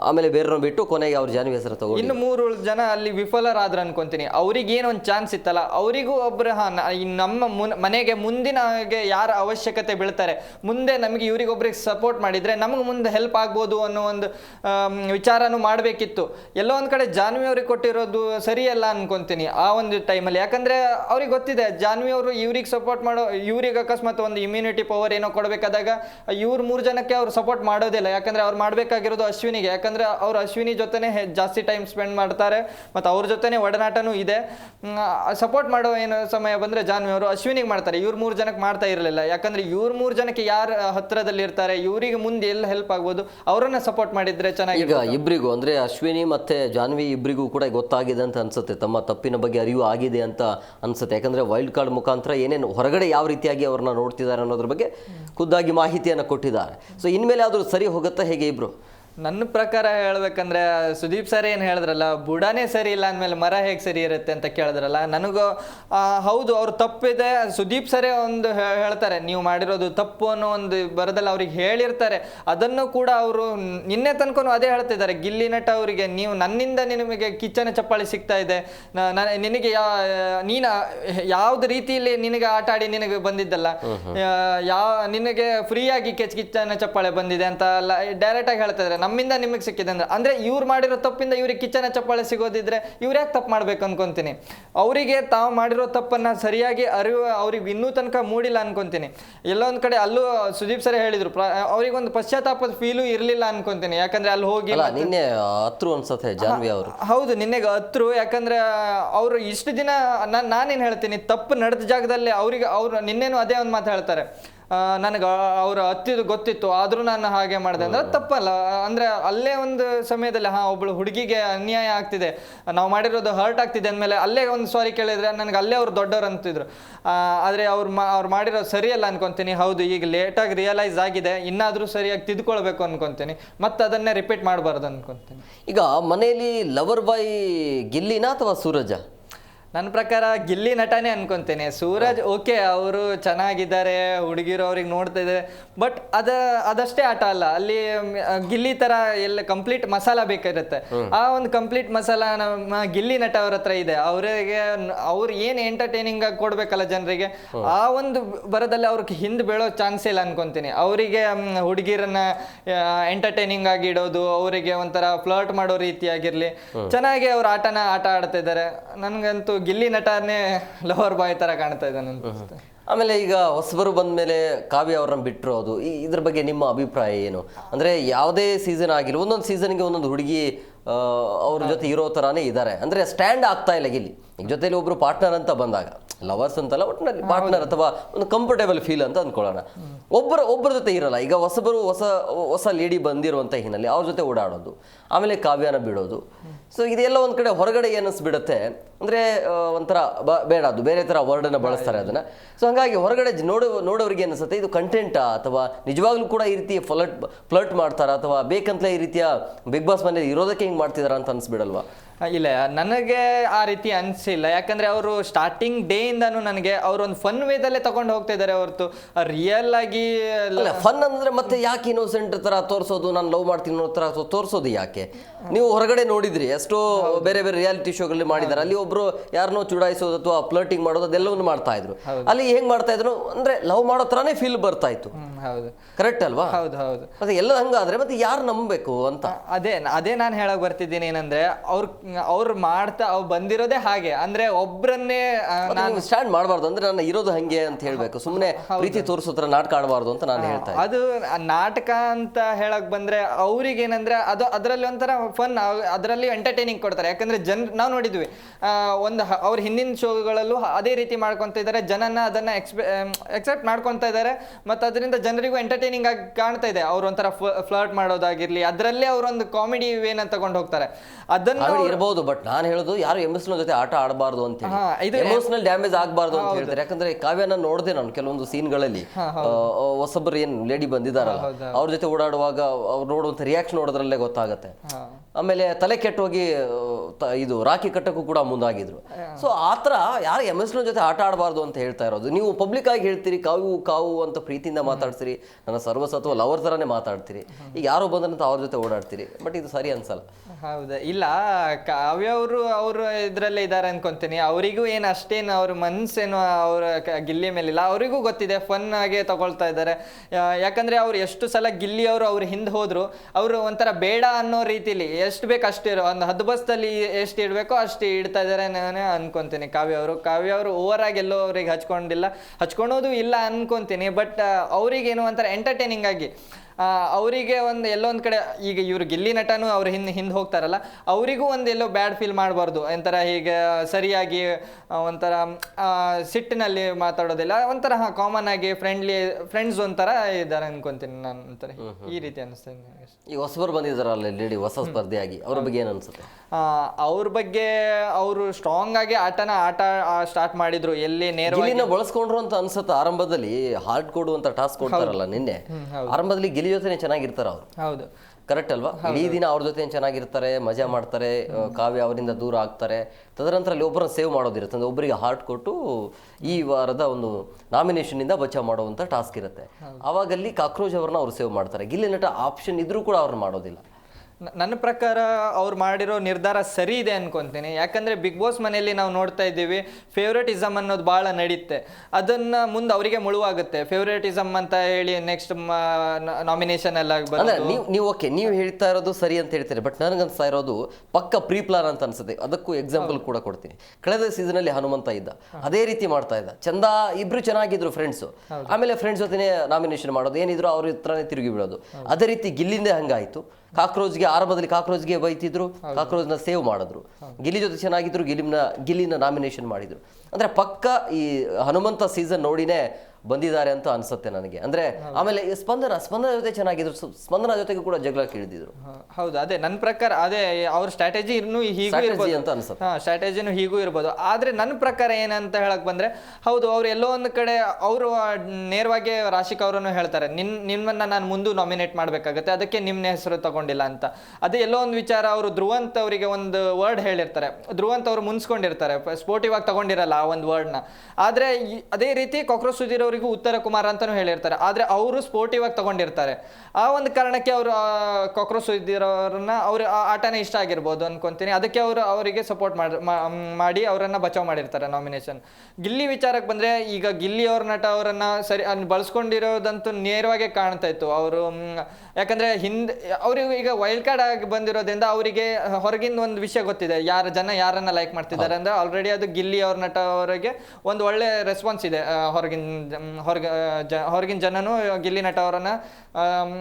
ಆಮೇಲೆ ಬೇರೆ ಬಿಟ್ಟು ಕೊನೆಗೆ ಅವ್ರು ಜಾನ್ವಿ ಹೆಸರು ತಗೊಳ್ಳಿ ಇನ್ನು ಮೂರು ಜನ ಅಲ್ಲಿ ವಿಫಲರಾದ್ರ ಅನ್ಕೊಂತೀನಿ. ಅವ್ರಿಗೆ ಏನೋ ಒಂದು ಚಾನ್ಸ್ ಇತ್ತಲ್ಲ ಅವರಿಗೂ ಒಬ್ರು ಹಾ ನ- ಈ ನಮ್ಮ ಮುನ್- ಮನೆಗೆ ಮುಂದಿನ ಹಾಗೆ ಯಾರ ಅವಶ್ಯಕತೆ ಬೀಳ್ತಾರೆ ಮುಂದೆ ನಮಗೆ ಇವ್ರಿಗೊಬ್ರಿಗೆ ಸಪೋರ್ಟ್ ಮಾಡಿದ್ರೆ ನಮಗೆ ಮುಂದೆ ಹೆಲ್ಪ್ ಆಗ್ಬೋದು ಅನ್ನೋ ಒಂದು ಆಮ್, ವಿಚಾರನೂ ಮಾಡಬೇಕಿತ್ತು. ಎಲ್ಲೋ ಒಂದ್ ಕಡೆ ಜಾನ್ವಿ ಅವ್ರಿಗೆ ಕೊಟ್ಟಿರೋದು ಸರಿಯಲ್ಲ ಅನ್ಕೊಂತೀನಿ ಆ ಒಂದು ಟೈಮಲ್ಲಿ ಯಾಕಂದ್ರೆ ಅವ್ರಿಗೆ ಗೊತ್ತಿದೆ, ಜಾನ್ವಿ ಅವರು ಇವ್ರಿಗೆ ಸಪೋರ್ಟ್ ಮಾಡೋ, ಇವ್ರಿಗೆ ಅಕಸ್ಮಾತ್ ಒಂದು ಇಮ್ಯುನಿಟಿ ಪವರ್ ಏನೋ ಕೊಡಬೇಕಾದಾಗ, ಇವ್ರು ಮೂರು ಜನಕ್ಕೆ ಅವ್ರು ಸಪೋರ್ಟ್ ಮಾಡೋದಿಲ್ಲ. ಯಾಕಂದ್ರೆ ಅವ್ರು ಮಾಡಬೇಕಾಗಿರೋದು ಅಶ್ವಿನಿಗೆ. ಯಾಕಂದ್ರೆ ಅವ್ರು ಅಶ್ವಿನಿ ಜೊತೆನೆ ಜಾಸ್ತಿ ಟೈಮ್ ಸ್ಪೆಂಡ್ ಮಾಡ್ತಾರೆ, ಮತ್ತು ಅವ್ರ ಜೊತೆನೆ ಒಡನಾಟನೂ ಇದೆ. ಸಪೋರ್ಟ್ ಮಾಡೋ ಏನು ಸಮಯ ಬಂದ್ರೆ ಜಾನ್ವಿ ಅವರು ಅಶ್ವಿನಿಗೆ ಮಾಡ್ತಾರೆ. ಇವ್ರು ಮೂರು ಜನಕ್ಕೆ ಮಾಡ್ತಾ ಇರಲಿಲ್ಲ. ಯಾಕಂದ್ರೆ ಇವ್ರು ಮೂರು ಜನಕ್ಕೆ ಯಾರು ಹತ್ರದಲ್ಲಿ ಇರ್ತಾರೆ, ಇವರಿಗೆ ಮುಂದೆ ಎಲ್ಲ ಹೆಲ್ಪ್ ಆಗ್ಬೋದು, ಅವರನ್ನ ಸಪೋರ್ಟ್ ಮಾಡಿದ್ರೆ ಚೆನ್ನಾಗಿ ಈಗ ಇಬ್ರಿಗೂ, ಅಂದ್ರೆ ಅಶ್ವಿನಿ ಮತ್ತೆ ಜಾನ್ವಿ ಇಬ್ರಿಗೂ ಕೂಡ ಗೊತ್ತಾಗಿದೆ ಅಂತ ಅನ್ಸುತ್ತೆ. ತಮ್ಮ ತಪ್ಪಿನ ಬಗ್ಗೆ ಅರಿವು ಆಗಿದೆ ಅಂತ ಅನ್ಸುತ್ತೆ. ಯಾಕಂದ್ರೆ ವೈಲ್ಡ್ ಕಾರ್ಡ್ ಮುಖಾಂತರ ಏನೇನು ಹೊರಗಡೆ ಯಾವ ರೀತಿಯಾಗಿ ಅವ್ರನ್ನ ನೋಡ್ತಿದ್ದಾರೆ ಅನ್ನೋದ್ರ ಬಗ್ಗೆ ಖುದ್ದಾಗಿ ಮಾಹಿತಿಯನ್ನು ಕೊಟ್ಟಿದ್ದಾರೆ. ಸೊ ಇನ್ಮೇಲೆ ಆದರೂ ಸರಿ ಹೋಗುತ್ತಾ ಹೇಗೆ ಇಬ್ರು? ನನ್ನ ಪ್ರಕಾರ ಹೇಳ್ಬೇಕಂದ್ರೆ ಸುದೀಪ್ ಸರ್ ಏನು ಹೇಳಿದ್ರಲ್ಲ ಬುಡಾನೇ ಸರಿ ಇಲ್ಲ ಅಂದಮೇಲೆ ಮರ ಹೇಗೆ ಸರಿ ಇರುತ್ತೆ ಅಂತ ಕೇಳಿದ್ರಲ್ಲ ನನಗೂ ಹೌದು ಅವ್ರು ತಪ್ಪಿದೆ. ಸುದೀಪ್ ಸರ್ ಒಂದು ಹೇಳ್ತಾರೆ ನೀವು ಮಾಡಿರೋದು ತಪ್ಪು ಅನ್ನೋ ಒಂದು ಬರದಲ್ಲಿ ಅವ್ರಿಗೆ ಹೇಳಿರ್ತಾರೆ. ಅದನ್ನು ಕೂಡ ಅವರು ನಿನ್ನೆ ತನಕ ಅದೇ ಹೇಳ್ತಿದ್ದಾರೆ ಗಿಲ್ಲಿ ನಟ ಅವರಿಗೆ ನೀವು ನನ್ನಿಂದ ನಿಮಗೆ ಕಿಚ್ಚನ ಚಪ್ಪಾಳಿ ಸಿಗ್ತಾ ಇದೆ. ನಿನಗೆ ಯಾ ನೀನು ಯಾವ್ದು ರೀತಿಯಲ್ಲಿ ನಿನಗೆ ಆಟ ಆಡಿ ನಿನಗೆ ಬಂದಿದ್ದಲ್ಲ ಯಾವ ನಿನಗೆ ಫ್ರೀಯಾಗಿ ಕೆಚ್ ಕಿಚ್ಚನ ಚಪ್ಪಾಳೆ ಬಂದಿದೆ ಅಂತ ಡೈರೆಕ್ಟ್ ಆಗಿ ಹೇಳ್ತಾ ಇದ್ದಾರೆ ನಮ್ಮಿಂದ ನಿಮಗೆ ಸಿಕ್ಕಿದೆ ಅಂದ್ರೆ ಅಂದ್ರೆ ಇವ್ರು ಮಾಡಿರೋ ತಪ್ಪಿಂದ ಇವ್ರಿಗೆ ಕಿಚ್ಚನ ಚಪ್ಪಾಳೆ ಸಿಗೋದಿದ್ರೆ ಇವ್ರು ಯಾಕೆ ತಪ್ಪು ಮಾಡ್ಬೇಕು ಅನ್ಕೊಂತೀನಿ? ಅವರಿಗೆ ತಾವು ಮಾಡಿರೋ ತಪ್ಪನ್ನ ಸರಿಯಾಗಿ ಅರಿವು ಅವ್ರಿಗೆ ಇನ್ನೂ ತನಕ ಮೂಡಿಲ್ಲ ಅನ್ಕೊಂತೀನಿ. ಎಲ್ಲೊಂದು ಕಡೆ ಅಲ್ಲೂ ಸುದೀಪ್ ಸರ್ ಹೇಳಿದ್ರು ಪ್ರ- ಅವ್ರಿಗೊಂದು ಪಶ್ಚಾತ್ತಾಪದ ಫೀಲು ಇರಲಿಲ್ಲ ಅನ್ಕೊಂತೀನಿ ಯಾಕಂದ್ರೆ ಅಲ್ಲಿ ಹೋಗಿ ನಿನ್ನೆ ಹತ್ರು ಅನ್ಸತ್ತೆ ಜಾನ್ವಿ ಅವರು. ಹೌದು ನಿನ್ನೆಗೆ ಹತ್ರು ಯಾಕಂದ್ರೆ ಅವರು ಇಷ್ಟು ದಿನ ನಾನು ನಾನೇನು ಹೇಳ್ತೀನಿ ತಪ್ಪು ನಡೆದ ಜಾಗದಲ್ಲಿ ಅವ್ರಿಗೆ ಅವ್ರು ನಿನ್ನೆನೂ ಅದೇ ಒಂದು ಮಾತು ಹೇಳ್ತಾರೆ. ನನಗೆ ಅವ್ರ ಹತ್ತಿದ್ದು ಗೊತ್ತಿತ್ತು ಆದರೂ ನಾನು ಹಾಗೆ ಮಾಡಿದೆ. ಅಂದ್ರೆ ತಪ್ಪಲ್ಲ. ಅಂದ್ರೆ ಅಲ್ಲೇ ಒಂದು ಸಮಯದಲ್ಲಿ ಹಾ ಒಬ್ಳು ಹುಡುಗಿಗೆ ಅನ್ಯಾಯ ಆಗ್ತಿದೆ. ನಾವು ಮಾಡಿರೋದು ಹರ್ಟ್ ಆಗ್ತಿದೆ ಅಂದಮೇಲೆ ಅಲ್ಲೇ ಒಂದು ಸಾರಿ ಕೇಳಿದ್ರೆ ನನಗೆ ಅಲ್ಲೇ ಅವ್ರು ದೊಡ್ಡವ್ರು ಅಂತಿದ್ರು. ಆದರೆ ಆದ್ರೆ ಅವ್ರು ಮಾ ಅವ್ರು ಮಾಡಿರೋದು ಸರಿಯಲ್ಲ ಅನ್ಕೊಂತೀನಿ. ಹೌದು ಈಗ ಲೇಟಾಗಿ ರಿಯಲೈಸ್ ಆಗಿದೆ. ಇನ್ನಾದರೂ ಸರಿಯಾಗಿ ತಿದ್ಕೊಳ್ಬೇಕು ಅನ್ಕೊಂತೀನಿ. ಮತ್ತೆ ಅದನ್ನೇ ರಿಪೀಟ್ ಮಾಡಬಾರ್ದು ಅನ್ಕೊಂತೀನಿ. ಈಗ ಮನೆಯಲ್ಲಿ ಲವರ್ ಬಾಯ್ ಗಿಲ್ಲಿನಾ ಅಥವಾ ಸೂರಜ? ನನ್ನ ಪ್ರಕಾರ ಗಿಲ್ಲಿ ನಟನೆ ಅನ್ಕೊಂತೇನೆ. ಸೂರಜ್ ಓಕೆ ಅವರು ಚೆನ್ನಾಗಿದ್ದಾರೆ ಹುಡುಗಿರು ಅವ್ರಿಗೆ ನೋಡ್ತಾ ಇದ್ದಾರೆ. ಬಟ್ ಅದ ಅದಷ್ಟೇ ಆಟ ಅಲ್ಲ. ಅಲ್ಲಿ ಗಿಲ್ಲಿ ತರ ಎಲ್ಲ ಕಂಪ್ಲೀಟ್ ಮಸಾಲ ಬೇಕಿರುತ್ತೆ ಆ ಒಂದು ಕಂಪ್ಲೀಟ್ ಮಸಾಲ ನಮ್ಮ ಗಿಲ್ಲಿ ನಟ ಅವ್ರ ಹತ್ರ ಇದೆ. ಅವರಿಗೆ ಅವ್ರು ಏನ್ ಎಂಟರ್ಟೈನಿಂಗ್ ಆಗಿ ಕೊಡ್ಬೇಕಲ್ಲ ಜನರಿಗೆ ಆ ಒಂದು ಬರದಲ್ಲಿ ಅವ್ರಿಗೆ ಹಿಂದ್ ಬೀಳೋ ಚಾನ್ಸ್ ಇಲ್ಲ ಅನ್ಕೊಂತೀನಿ. ಅವರಿಗೆ ಹುಡುಗಿರನ್ನ ಎಂಟರ್ಟೈನಿಂಗ್ ಆಗಿ ಇಡೋದು ಅವರಿಗೆ ಒಂಥರ ಫ್ಲರ್ಟ್ ಮಾಡೋ ರೀತಿಯಾಗಿರ್ಲಿ ಚೆನ್ನಾಗಿ ಅವ್ರ ಆಟನ ಆಟ ಆಡ್ತಾ ಇದ್ದಾರೆ. ನನ್ಗಂತೂ ಗಿಲ್ಲಿ ನಟನೇ ಲವರ್ ಬಾಯ್ ತರ ಕಾಣ್ತಾ ಇದ್ದಾನೆ ಅನ್ಸುತ್ತೆ. ಆಮೇಲೆ ಈಗ ಹೊಸಬರು ಬಂದ ಮೇಲೆ ಕಾವ್ಯ ಅವ್ರನ್ನ ಬಿಟ್ಟರು ಅದು. ಈ ಇದ್ರ ಬಗ್ಗೆ ನಿಮ್ಮ ಅಭಿಪ್ರಾಯ ಏನು? ಅಂದ್ರೆ ಯಾವುದೇ ಸೀಸನ್ ಆಗಿಲ್ಲ ಒಂದೊಂದು ಸೀಸನ್ಗೆ ಒಂದೊಂದು ಹುಡುಗಿ ಅವ್ರ ಜೊತೆ ಇರೋ ಥರನೇ ಇದ್ದಾರೆ ಅಂದ್ರೆ ಸ್ಟ್ಯಾಂಡ್ ಆಗ್ತಾ ಇಲ್ಲ ಗಿಲ್ಲಿ. ಜೊತೆಲಿ ಒಬ್ಬರು ಪಾರ್ಟ್ನರ್ ಅಂತ ಬಂದಾಗ ಲವರ್ಸ್ ಅಂತಲ್ಲ ಒಟ್ಟಿನಲ್ಲಿ ಪಾರ್ಟ್ನರ್ ಅಥವಾ ಒಂದು ಕಂಫರ್ಟೇಬಲ್ ಫೀಲ್ ಅಂತ ಅಂದ್ಕೊಳ್ಳೋಣ ಒಬ್ಬರ ಒಬ್ಬರ ಜೊತೆ ಇರಲ್ಲ ಈಗ ಹೊಸಬರು ಹೊಸ ಹೊಸ ಲೇಡಿ ಬಂದಿರುವಂಥ ಹಿನ್ನೆಲೆ ಅವ್ರ ಜೊತೆ ಓಡಾಡೋದು ಆಮೇಲೆ ಕಾವ್ಯನ ಬಿಡೋದು. ಸೊ ಇದೆಲ್ಲ ಒಂದು ಕಡೆ ಹೊರಗಡೆ ಏನಿಸ್ಬಿಡುತ್ತೆ ಅಂದರೆ ಒಂಥರ ಬ- ಬೇಡ ಅದು ಬೇರೆ ಥರ ವರ್ಡನ್ನು ಬಳಸ್ತಾರೆ ಅದನ್ನು. ಸೊ ಹಂಗಾಗಿ ಹೊರಗಡೆ ನೋಡೋ ನೋಡೋರಿಗೆ ಅನಿಸುತ್ತೆ ಇದು ಕಂಟೆಂಟಾ ಅಥವಾ ನಿಜವಾಗ್ಲೂ ಕೂಡ ಈ ರೀತಿ ಫ್ಲಟ್ ಫ್ಲರ್ಟ್ ಮಾಡ್ತಾರಾ? ಅಥವಾ ಬೇಕಂತಲೇ ಈ ರೀತಿಯ ಬಿಗ್ ಬಾಸ್ ಮನೇಲಿ ಇರೋದಕ್ಕೆ ಹಿಂಗೆ ಮಾಡ್ತಿದಾರ ಅಂತ ಅನ್ಸ್ಬಿಡಲ್ವಾ? ಇಲ್ಲ ನನಗೆ ಆ ರೀತಿ ಅನಿಸಿಲ್ಲ. ಯಾಕಂದರೆ ಅವರು ಸ್ಟಾರ್ಟಿಂಗ್ ಡೇ ಇಂದಾನು ನನಗೆ ಅವರು ಒಂದು ಫನ್ ವೇದಲ್ಲೇ ತಗೊಂಡು ಹೋಗ್ತಾ ಇದ್ದಾರೆ ಹೊರತು. ರಿಯಲ್ ಆಗಿ ಅಲ್ಲ ಫನ್ ಅಂದ್ರೆ ಮತ್ತೆ ಯಾಕೆ ಇನ್ನೋಸೆಂಟ್ ಥರ ತೋರಿಸೋದು? ನಾನು ಲವ್ ಮಾಡ್ತೀನಿ ಅನ್ನೋ ಥರ ತೋರಿಸೋದು ತೋರ್ಸೋದು ಯಾಕೆ? ನೀವು ಹೊರಗಡೆ ನೋಡಿದ್ರಿ ಎಷ್ಟೋ ಬೇರೆ ಬೇರೆ ರಿಯಾಲಿಟಿ ಶೋಗಳಲ್ಲಿ ಮಾಡಿದ್ದಾರೆ. ಅಲ್ಲಿ ಒಬ್ರು ಯಾರನ್ನೋ ಚುಡಾಯಿಸೋದು ಅಥವಾ ಫ್ಲರ್ಟಿಂಗ್ ಮಾಡೋದು ಅದೆಲ್ಲವನ್ನು ಮಾಡ್ತಾ ಇದ್ರು. ಅಲ್ಲಿ ಹೆಂಗ್ ಮಾಡ್ತಾ ಇದ್ರು? ಅಂದ್ರೆ ಲವ್ ಮಾಡೋ ಥರನೇ ಫೀಲ್ ಬರ್ತಾ ಇತ್ತು. ಹೌದು. ಕರೆಕ್ಟ್ ಅಲ್ವಾ? ಹೌದು ಹೌದು. ಮತ್ತೆ ಎಲ್ಲ ಹಂಗಾದ್ರೆ ಮತ್ತೆ ಯಾರು ನಂಬಬೇಕು ಅಂತ? ಅದೇ ಅದೇ ನಾನು ಹೇಳಕ್ ಬರ್ತಿದ್ದೀನಿ ಏನಂದ್ರೆ ಅವ್ರ ಅವ್ರು ಮಾಡ್ತಾ ಅವ್ ಬಂದಿರೋದೇ ಹಾಗೆ. ಅಂದ್ರೆ ಒಬ್ರನ್ನೇ ಆ, ನಾನು ಸ್ಟ್ಯಾಂಡ್ ಮಾಡಬಾರ್ದು ಅಂದ್ರೆ ನಾನು ಇರೋದು ಹಂಗೆ ಅಂತ ಹೇಳ್ಬೇಕು. ಸುಮ್ಮನೆ ಪ್ರೀತಿ ತೋರಿಸೋ ತರ ನಾಟಕ ಆಡಬಾರ್ದು ಅಂತ ನಾನು ಹೇಳ್ತಾ. ಅದು ನಾಟಕ ಅಂತ ಹೇಳಕ್ ಬಂದ್ರೆ ಅವ್ರಿಗೇನಂದ್ರೆ ಅದು ಅದರಲ್ಲಿ ಒಂಥರ ಫನ್ ಅದರಲ್ಲಿ ಎಂಟರ್ಟೈನಿಂಗ್ ಕೊಡ್ತಾರೆ. ಯಾಕಂದ್ರೆ ಜನ್ ನಾವು ನೋಡಿದ್ವಿ ಆ, ಒಂದು ಹ- ಅವ್ರ ಹಿಂದಿನ ಶೋಗಳಲ್ಲೂ ಅದೇ ರೀತಿ ಮಾಡ್ಕೊಂತ ಇದ್ದಾರೆ ಜನನ ಅದನ್ನ ಎಕ್ಸ್ಪೆ ಎಕ್ಸೆಪ್ಟ್ ಮಾಡ್ಕೊಂತ ಇದ್ದಾರೆ ಮತ್ತೆ ಅದರಿಂದ ಜನರಿಗೂ ಎಂಟರ್ಟೈನಿಂಗ್ ಆಗಿ ಕಾಣ್ತಾ ಇದೆ. ಅವ್ರು ಒಂಥರ ಫ್ಲರ್ಟ್ ಮಾಡೋದಾಗಿರ್ಲಿ ಅದರಲ್ಲೇ ಅವ್ರೊಂದು ಕಾಮಿಡಿ ವೇನ ತಗೊಂಡು ಹೋಗ್ತಾರೆ. ಅದನ್ನ ಇರಬಹುದು ಬಟ್ ನಾನು ಹೇಳೋದು ಯಾರು ಎಮೋಷನಲ್ ಜೊತೆ ಆಟ ಆಡಬಾರ್ದು ಅಂತ ಹೇಳಿ. ಎಮೋಷನಲ್ ಡ್ಯಾಮೇಜ್ ಆಗಬಾರ್ದು ಅಂತ ಹೇಳ್ತಾರೆ ಯಾಕಂದ್ರೆ ಕಾವ್ಯನ ನೋಡಿದೆ ನಾನು ಕೆಲವೊಂದು ಸೀನ್ಗಳಲ್ಲಿ. ಹೊಸಬ್ರು ಏನ್ ಲೇಡಿ ಬಂದಿದಾರಲ್ಲ ಅವ್ರ ಜೊತೆ ಓಡಾಡುವಾಗ ಅವ್ರು ನೋಡುವಂತ ರಿಯಾಕ್ಷನ್ ನೋಡೋದ್ರಲ್ಲೇ ಗೊತ್ತಾಗತ್ತೆ. ಆಮೇಲೆ ತಲೆ ಕೆಟ್ಟೋಗಿ ಇದು ರಾಖಿ ಕಟ್ಟಕ್ಕೂ ಕೂಡ ಮುಂದಾಗಿದ್ರು. ಸೊ ಆತರ ಯಾರು ಎಮೋಷನಲ್ ಜೊತೆ ಆಟ ಆಡಬಾರ್ದು ಅಂತ ಹೇಳ್ತಾ ಇರೋದು. ನೀವು ಪಬ್ಲಿಕ್ ಆಗಿ ಹೇಳ್ತೀರಿ ಕಾವು ಕಾವು ಅಂತ ಪ್ರೀತಿಯಿಂದ ಮಾತಾಡ್ತೀರಿ ನನ್ನ ಸರ್ವಸತ್ವ ಅಥವಾ ಲವರ್ ತರಾನೇ ಮಾತಾಡ್ತೀರಿ. ಈಗ ಯಾರು ಬಂದ್ರಂತ ಅವ್ರ ಜೊತೆ ಓಡಾಡ್ತೀರಿ. ಬಟ್ ಇದು ಸರಿ ಅನ್ಸಲ್ಲ. ಹೌದಾ. ಇಲ್ಲ ಕಾವ್ಯ ಅವರು ಅವರು ಇದರಲ್ಲೇ ಇದ್ದಾರೆ ಅನ್ಕೊಂತೀನಿ. ಅವರಿಗೂ ಏನು ಅಷ್ಟೇನು ಅವ್ರ ಮನ್ಸೇನು ಅವ್ರ ಗಿಲ್ಲಿ ಮೇಲಿಲ್ಲ. ಅವರಿಗೂ ಗೊತ್ತಿದೆ ಫನ್ ಆಗಿ ತಗೊಳ್ತಾ ಇದ್ದಾರೆ ಯಾಕಂದರೆ ಅವ್ರು ಎಷ್ಟು ಸಲ ಗಿಲ್ಲಿ ಅವರು ಅವ್ರ ಹಿಂದೆ ಹೋದರು, ಅವರು ಒಂಥರ ಬೇಡ ಅನ್ನೋ ರೀತಿಲಿ ಎಷ್ಟು ಬೇಕು ಅಷ್ಟು ಇರೋ, ಒಂದು ಹದ್ದು ಬಸ್ದಲ್ಲಿ ಎಷ್ಟು ಇಡಬೇಕೋ ಅಷ್ಟು ಇಡ್ತಾ ಇದ್ದಾರೆ ನಾನೇ ಅನ್ಕೊಂತೀನಿ ಕಾವ್ಯ ಅವರು. ಕಾವ್ಯ ಅವರು ಓವರ್ ಆಗಿ ಎಲ್ಲೋ ಅವ್ರಿಗೆ ಹಚ್ಕೊಂಡಿಲ್ಲ. ಹಚ್ಕೊಳೋದು ಇಲ್ಲ ಅನ್ಕೊಂತೀನಿ ಬಟ್ ಅವ್ರಿಗೇನು ಒಂಥರ ಎಂಟರ್ಟೈನಿಂಗ್ ಆಗಿ ಅವರಿಗೆ ಒಂದು ಎಲ್ಲೊಂದ್ ಕಡೆ ಈಗ ಇವ್ರು ಗಿಲ್ಲಿ ನಟನು ಅವ್ರು ಹಿಂದೆ ಹಿಂದೆ ಹೋಗ್ತಾರಲ್ಲ ಅವರಿಗೂ ಒಂದು ಎಲ್ಲೋ ಬ್ಯಾಡ್ ಫೀಲ್ ಮಾಡಬಾರ್ದು. ಒಂಥರ ಹೀಗೆ ಸರಿಯಾಗಿ ಒಂಥರ ಸಿಟ್ಟಿನಲ್ಲಿ ಮಾತಾಡೋದಿಲ್ಲ ಒಂಥರ ಹಾ ಕಾಮನ್ ಆಗಿ ಫ್ರೆಂಡ್ಲಿ ಫ್ರೆಂಡ್ಸ್ ಒಂಥರ ಇದ್ದಾರೆ ಅನ್ಕೊಂತೀನಿ ನಾನು ಒಂಥರ ಈ ರೀತಿ ಅನಿಸ್ತದೆ ನನಗೆ ಈಗ ಹೊಸಬರು ಬಂದಿದ್ದಾರಲ್ಲ ಲೇಡಿ ಹೊಸ ಸ್ಪರ್ಧೆಯಾಗಿ. ಅವ್ರ ಬಗ್ಗೆ ಏನು ಅನ್ಸುತ್ತೆ? ಅವ್ರ ಬಗ್ಗೆ ಅವರು ಸ್ಟ್ರಾಂಗ್ ಆಗಿ ಆಟನ ಆಟ ಸ್ಟಾರ್ಟ್ ಮಾಡಿದ್ರು. ಎಲ್ಲಿ ನೇರವಾಗಿ ಬಳಸ್ಕೊಂಡ್ರು ಅಂತ ಅನ್ಸುತ್ತೆ. ಆರಂಭದಲ್ಲಿ ಹಾರ್ಟ್ ಕೊಡುವಂತ ಟಾಸ್ಕ್ ಕೊಡ್ತಾರಲ್ಲ ನಿನ್ನೆ. ಆರಂಭದಲ್ಲಿ ಗಿಲಿ ಜೊತೆನೆ ಚೆನ್ನಾಗಿರ್ತಾರೆ ಅವರು. ಹೌದು. ಕರೆಕ್ಟ್ ಅಲ್ವಾ? ಈ ದಿನ ಅವ್ರ ಜೊತೆ ಚೆನ್ನಾಗಿರ್ತಾರೆ ಮಜಾ ಮಾಡ್ತಾರೆ ಕಾವ್ಯ ಅವರಿಂದ ದೂರ ಆಗ್ತಾರೆ. ತದನಂತರ ಅಲ್ಲಿ ಒಬ್ಬರನ್ನ ಸೇವ್ ಮಾಡೋದಿರುತ್ತೆ. ಅಂದ್ರೆ ಒಬ್ಬರಿಗೆ ಹಾರ್ಟ್ ಕೊಟ್ಟು ಈ ವಾರದ ಒಂದು ನಾಮಿನೇಷನ್ ಇಂದ ಬಚಾವ್ ಮಾಡುವಂತ ಟಾಸ್ಕ್ ಇರುತ್ತೆ. ಅವಾಗಲ್ಲಿ ಕಾಕ್ರೋಚ್ ಅವ್ರನ್ನ ಅವ್ರು ಸೇವ್ ಮಾಡ್ತಾರೆ. ಗಿಲ್ಲಿ ನಟ ಆಪ್ಷನ್ ಇದ್ರೂ ಕೂಡ ಅವ್ರನ್ನ ಮಾಡೋದಿಲ್ಲ. ನನ್ನ ಪ್ರಕಾರ ಅವ್ರು ಮಾಡಿರೋ ನಿರ್ಧಾರ ಸರಿ ಇದೆ ಅನ್ಕೊಂತೀನಿ. ಯಾಕಂದ್ರೆ ಬಿಗ್ ಬಾಸ್ ಮನೆಯಲ್ಲಿ ನಾವು ನೋಡ್ತಾ ಇದ್ದೀವಿ ಫೇವ್ರೇಟಿಸಮ್ ಅನ್ನೋದು ಭಾಳ ನಡೀತೆ. ಅದನ್ನ ಮುಂದೆ ಅವರಿಗೆ ಮುಳುವಾಗುತ್ತೆ. ಫೇವ್ರೇಟಿಸಮ್ ಅಂತ ಹೇಳಿ ನೆಕ್ಸ್ಟ್ ನಾಮಿನೇಷನ್ ಎಲ್ಲ ನೀವು ನೀವು ಓಕೆ ನೀವು ಹೇಳ್ತಾ ಇರೋದು ಸರಿ ಅಂತ ಹೇಳ್ತೀರಿ ಬಟ್ ನನಗನ್ಸ್ತಾ ಇರೋದು ಪಕ್ಕ ಪ್ರೀ ಪ್ಲಾನ್ ಅಂತ ಅನ್ಸುತ್ತೆ. ಅದಕ್ಕೂ ಎಕ್ಸಾಂಪಲ್ ಕೂಡ ಕೊಡ್ತೀನಿ. ಕಳೆದ ಸೀಸನ್ ಅಲ್ಲಿ ಹನುಮಂತ ಇದ್ದ. ಅದೇ ರೀತಿ ಮಾಡ್ತಾ ಇದ್ದ. ಚಂದ ಇಬ್ರು ಚೆನ್ನಾಗಿದ್ರು ಫ್ರೆಂಡ್ಸ್ ಆಮೇಲೆ ಫ್ರೆಂಡ್ಸ್ ಜೊತೆ ನಾಮಿನೇಷನ್ ಮಾಡೋದು. ಏನಿದ್ರು ಅವ್ರ ಹತ್ರನೇ ತಿರುಗಿ ಬಿಡೋದು ಅದೇ ರೀತಿ ಗಿಲ್ಲಿಂದೆ ಹಂಗಾಯ್ತು. ಕಾಕ್ರೋಚ್ಗೆ ಆರಂಭದಲ್ಲಿ ಕಾಕ್ರೋಚ್ಗೆ ಬೈತಿದ್ರು ಕಾಕ್ರೋಚ್ನ ಸೇವ್ ಮಾಡಿದ್ರು. ಗಿಲಿ ಜೊತೆ ಚೆನ್ನಾಗಿದ್ರು ಗಿಲಿನ ಗಿಲ್ಲಿನ ನಾಮಿನೇಷನ್ ಮಾಡಿದ್ರು. ಅಂದ್ರೆ ಪಕ್ಕ ಈ ಹನುಮಂತ ಸೀಸನ್ ನೋಡಿನೇ ಬಂದಿದ್ದಾರೆ ಅಂತ ಅನ್ಸುತ್ತೆ ನನಗೆ. ಅಂದ್ರೆ ಆಮೇಲೆ ಸ್ಪಂದನ ಸ್ಪಂದನ ಜೊತೆ ಚೆನ್ನಾಗಿದ್ರು ಸ್ಪಂದನ ಜೊತೆಗೂ ಕೂಡ ಜಗಳ ಕೇಳಿದ್ರು. ಹೌದು. ಅದೇ ನನ್ನ ಪ್ರಕಾರ ಅದೇ ಅವ್ರ ಸ್ಟ್ರಾಟಜಿ ಇನ್ನೂ ಹೀಗೂ ಇರ್ಬೋದು. ಅಂತ ಅನ್ಸುತ್ತೆ. ಸ್ಟ್ರಾಟಜಿನೂ ಹೀಗೂ ಇರ್ಬೋದು. ಆದ್ರೆ ನನ್ನ ಪ್ರಕಾರ ಏನಂತ ಹೇಳಕ್ ಬಂದ್ರೆ ಹೌದು ಅವ್ರು ಎಲ್ಲೋ ಒಂದು ಕಡೆ ಅವರು ನೇರವಾಗಿ ರಾಶಿಕ್ ಅವರನ್ನು ಹೇಳ್ತಾರೆ ನಿನ್ ನಿಮ್ಮನ್ನ ನಾನು ಮುಂದೆ ನಾಮಿನೇಟ್ ಮಾಡ್ಬೇಕಾಗತ್ತೆ ಅದಕ್ಕೆ ನಿಮ್ಮ ಹೆಸರು ತಗೊಂಡಿಲ್ಲ ಅಂತ. ಅದೇ ಎಲ್ಲೋ ಒಂದು ವಿಚಾರ ಅವರು ಧ್ರುವಂತ್ ಅವರಿಗೆ ಒಂದು ವರ್ಡ್ ಹೇಳಿರ್ತಾರೆ. ಧ್ರುವಂತ್ ಅವರು ಮುನ್ಸ್ಕೊಂಡಿರ್ತಾರೆ ಸ್ಪೋರ್ಟಿವ್ ಆಗಿ ತಗೊಂಡಿರಲ್ಲ ಆ ಒಂದು ವರ್ಡ್ನ ಆದ್ರೆ ಅದೇ ರೀತಿ ಕಾಕ್ರೋಚ್ ಸುಧೀರ್ ಅವರಿಗೂ ಉತ್ತರ ಕುಮಾರ್ ಅಂತಲೂ ಹೇಳಿರ್ತಾರೆ. ಆದ್ರೆ ಅವರು ಸ್ಪೋರ್ಟಿವ್ ಆಗಿ ತಗೊಂಡಿರ್ತಾರೆ. ಆ ಒಂದು ಕಾರಣಕ್ಕೆ ಅವರು ಕಾಕ್ರೋಚ್ ಇದ್ದಿರೋರನ್ನ ಅವ್ರು ಆ ಆಟನೇ ಇಷ್ಟ ಆಗಿರ್ಬೋದು ಅನ್ಕೊಂತೀನಿ. ಅದಕ್ಕೆ ಅವರು ಅವರಿಗೆ ಸಪೋರ್ಟ್ ಮಾಡಿ ಅವರನ್ನು ಬಚಾವ್ ಮಾಡಿರ್ತಾರೆ ನಾಮಿನೇಷನ್ ಗಿಲ್ಲಿ ವಿಚಾರಕ್ಕೆ ಬಂದ್ರೆ ಈಗ ಗಿಲ್ಲಿ ಅವ್ರ ನಟ ಅವರನ್ನು ಸರಿ ಅನ್ ಬಳಸ್ಕೊಂಡಿರೋದಂತೂ ನೇರವಾಗಿ ಕಾಣ್ತಾ ಇತ್ತು. ಅವರು ಯಾಕಂದ್ರೆ ಹಿಂದೆ ಅವರಿಗೂ ಈಗ ವೈಲ್ಡ್ ಕಾರ್ಡ್ ಆಗಿ ಬಂದಿರೋದ್ರಿಂದ ಅವರಿಗೆ ಹೊರಗಿಂದ ಒಂದು ವಿಷಯ ಗೊತ್ತಿದೆ. ಯಾರ ಜನ ಯಾರನ್ನ ಲೈಕ್ ಮಾಡ್ತಿದ್ದಾರೆ ಅಂದ್ರೆ ಆಲ್ರೆಡಿ ಅದು ಗಿಲ್ಲಿ ಅವ್ರ ನಟ ಅವರಿಗೆ ಒಂದು ಒಳ್ಳೆ ರೆಸ್ಪಾನ್ಸ್ ಇದೆ ಹೊರಗಿಂದ ಹೊರಗಿನ ಹೊರಗ ಜ- ಹೊರಗಿನ ಜನನೂ ಗಿಲ್ಲಿ ನಟ ಅವರನ್ನ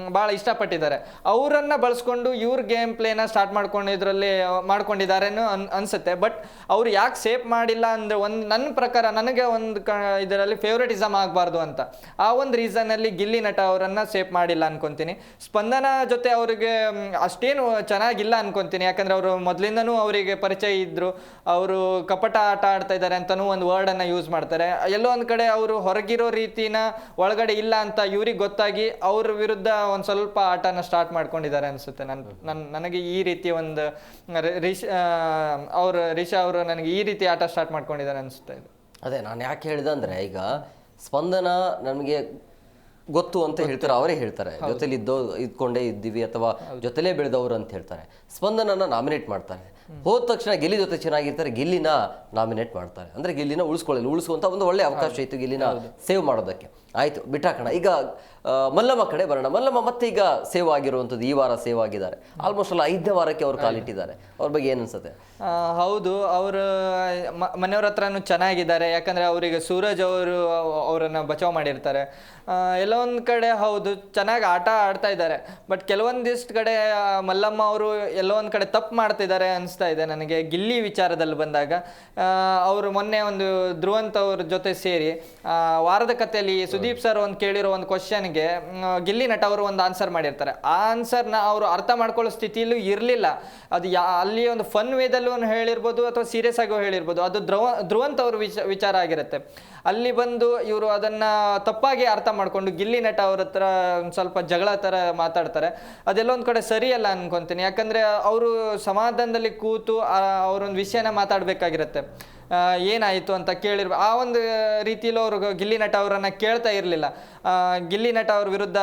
ಭಾಳ ಇಷ್ಟಪಟ್ಟಿದ್ದಾರೆ. ಅವರನ್ನು ಬಳಸ್ಕೊಂಡು ಇವ್ರ ಗೇಮ್ ಪ್ಲೇನ ಸ್ಟಾರ್ಟ್ ಮಾಡ್ಕೊಂಡಿದ್ರಲ್ಲಿ ಮಾಡ್ಕೊಂಡಿದ್ದಾರೆ ಅನ್, ಅನ್ಸುತ್ತೆ. ಬಟ್ ಅವ್ರು ಯಾಕೆ ಸೇಫ್ ಮಾಡಿಲ್ಲ ಅಂದ್ರೆ ಒಂದು ನನ್ನ ಪ್ರಕಾರ ನನಗೆ ಒಂದು ಕ, ಇದರಲ್ಲಿ ಫೇವ್ರೆಟಿಸಮ್ ಆಗಬಾರ್ದು ಅಂತ. ಆ ಒಂದು ರೀಸನಲ್ಲಿ ಗಿಲ್ಲಿ ನಟ ಅವರನ್ನು ಸೇಫ್ ಮಾಡಿಲ್ಲ ಅನ್ಕೊಂತೀನಿ. ಸ್ಪಂದನ ಜೊತೆ ಅವರಿಗೆ ಅಷ್ಟೇನು ಚೆನ್ನಾಗಿಲ್ಲ ಅನ್ಕೊಂತೀನಿ. ಯಾಕಂದ್ರೆ ಅವರು ಮೊದಲಿಂದನೂ ಅವರಿಗೆ ಪರಿಚಯ ಇದ್ದರು ಅವರು ಕಪಟ ಆಟ ಆಡ್ತಾ ಇದ್ದಾರೆ ಅಂತಾನೂ ಒಂದು ವರ್ಡನ್ನು ಯೂಸ್ ಮಾಡ್ತಾರೆ. ಎಲ್ಲೋ ಒಂದು ಕಡೆ ಅವರು ಹೊರಗಿರೋ ರೀತಿನ ಒಳಗಡೆ ಇಲ್ಲ ಅಂತ ಇವ್ರಿಗೆ ಗೊತ್ತಾಗಿ ಅವ್ರ ವಿರುದ್ಧ ಒಂದು ಸ್ವಲ್ಪ ಆಟನ ಸ್ಟಾರ್ಟ್ ಮಾಡ್ಕೊಂಡಿದ್ದಾರೆ ಅನ್ಸುತ್ತೆ. ನನ್ ನನ್ ನನಗೆ ಈ ರೀತಿ ಒಂದು ರಿಷ್ ಅವ್ರ ರಿಷಾ ಅವರು ನನಗೆ ಈ ರೀತಿ ಆಟ ಸ್ಟಾರ್ಟ್ ಮಾಡ್ಕೊಂಡಿದ್ದಾರೆ ಅನ್ಸುತ್ತೆ. ಅದೇ ನಾನು ಯಾಕೆ ಹೇಳಿದೆ ಅಂದರೆ ಈಗ ಸ್ಪಂದನ ನಮಗೆ ಗೊತ್ತು ಅಂತ ಹೇಳ್ತಾರೆ ಅವರೇ ಹೇಳ್ತಾರೆ. ಜೊತೆಲಿ ಇದ್ದೋ ಇದ್ಕೊಂಡೇ ಇದ್ದೀವಿ ಅಥವಾ ಜೊತೆಲೇ ಬೆಳೆದವರು ಅಂತ ಹೇಳ್ತಾರೆ. ಸ್ಪಂದನನ ನಾಮಿನೇಟ್ ಮಾಡ್ತಾರೆ. ಹೋದ ತಕ್ಷಣ ಗಿಲ್ಲಿ ಜೊತೆ ಚೆನ್ನಾಗಿರ್ತಾರೆ ಗಿಲ್ಲಿನ ನಾಮಿನೇಟ್ ಮಾಡ್ತಾರೆ. ಅಂದ್ರೆ ಗಿಲ್ಲಿನ ಉಳಿಸ್ಕೊಳ್ಳಿ ಉಳಿಸುವಂತ ಒಂದು ಒಳ್ಳೆ ಅವಕಾಶ ಇತ್ತು ಗಿಲ್ಲಿನ ಸೇವ್ ಮಾಡೋದಕ್ಕೆ. ಆಯ್ತು ಬಿಟ್ಟಾಕೋಣ. ಈಗ ಮಲ್ಲಮ್ಮ ಕಡೆ ಬರೋಣ. ಮಲ್ಲಮ್ಮ ಮತ್ತೆ ಈಗ ಸೇವ್ ಆಗಿರುವಂಥದ್ದು ಈ ವಾರ ಸೇವ್ ಆಗಿದ್ದಾರೆ. ಆಲ್ಮೋಸ್ಟ್ ಅಲ್ಲ ಐದನೇ ವಾರಕ್ಕೆ ಅವ್ರು ಕಾಲಿಟ್ಟಿದ್ದಾರೆ ಅವ್ರ ಬಗ್ಗೆ ಏನು ಅನ್ಸುತ್ತೆ? ಹೌದು ಅವರು ಮನೆಯವ್ರ ಹತ್ರನೂ ಚೆನ್ನಾಗಿದ್ದಾರೆ. ಯಾಕಂದರೆ ಅವರಿಗೆ ಸೂರಜ್ ಅವರು ಅವರನ್ನು ಬಚಾವ್ ಮಾಡಿರ್ತಾರೆ. ಎಲ್ಲೊಂದು ಎಲ್ಲೋ ಒಂದು ಕಡೆ ಹೌದು ಚೆನ್ನಾಗಿ ಆಟ ಆಡ್ತಾ ಇದ್ದಾರೆ. ಬಟ್ ಕೆಲವೊಂದಿಷ್ಟು ಕಡೆ ಮಲ್ಲಮ್ಮ ಅವರು ಎಲ್ಲೋ ಒಂದು ಕಡೆ ತಪ್ಪು ಮಾಡ್ತಿದ್ದಾರೆ ಅನಿಸ್ತಾ ಇದೆ ನನಗೆ. ಗಿಲ್ಲಿ ವಿಚಾರದಲ್ಲಿ ಬಂದಾಗ ಅವರು ಮೊನ್ನೆ ಒಂದು ಧ್ರುವಂತ ಅವ್ರ ಜೊತೆ ಸೇರಿ ವಾರದ ಕಥೆಯಲ್ಲಿ ಸುದೀಪ್ ಸರ್ ಒಂದು ಕೇಳಿರೋ ಒಂದು ಕ್ವಶನ್ಗೆ ಗಿಲ್ಲಿ ನಟ ಅವರು ಒಂದು ಆನ್ಸರ್ ಮಾಡಿರ್ತಾರೆ. ಆ ಆನ್ಸರ್ನ ಅವರು ಅರ್ಥ ಮಾಡ್ಕೊಳ್ಳೋ ಸ್ಥಿತಿಯಲ್ಲೂ ಇರಲಿಲ್ಲ. ಅದು ಯಾ, ಅಲ್ಲಿ ಒಂದು ಫನ್ ವೇದಲ್ಲೂ ಹೇಳಿರ್ಬೋದು ಅಥವಾ ಸೀರಿಯಸ್ ಆಗೋ ಹೇಳಿರ್ಬೋದು. ಅದು ಧ್ರುವ, ಧ್ರುವಂತ್ ಅವ್ರ ವಿಚ, ವಿಚಾರ ಆಗಿರುತ್ತೆ. ಅಲ್ಲಿ ಬಂದು ಇವರು ಅದನ್ನು ತಪ್ಪಾಗಿ ಅರ್ಥ ಮಾಡಿಕೊಂಡು ಗಿಲ್ಲಿ ನಟ ಅವ್ರ ಹತ್ರ ಸ್ವಲ್ಪ ಜಗಳ ಥರ ಮಾತಾಡ್ತಾರೆ. ಅದೆಲ್ಲ ಒಂದು ಕಡೆ ಸರಿಯಲ್ಲ ಅನ್ಕೊಂತೀನಿ. ಯಾಕಂದರೆ ಅವರು ಸಮಾಧಾನದಲ್ಲಿ ಕೂತು ಅವರೊಂದು ವಿಷಯನ ಮಾತಾಡಬೇಕಾಗಿರುತ್ತೆ. ಏನಾಯಿತು ಅಂತ ಕೇಳಿರ್ಬ ಆ ಒಂದು ರೀತಿಯಲ್ಲಿ ಅವರು ಗಿಲ್ಲಿ ನಟ ಅವರನ್ನು ಕೇಳ್ತಾ ಇರಲಿಲ್ಲ. ಗಿಲ್ಲಿ ನಟ ಅವ್ರ ವಿರುದ್ಧ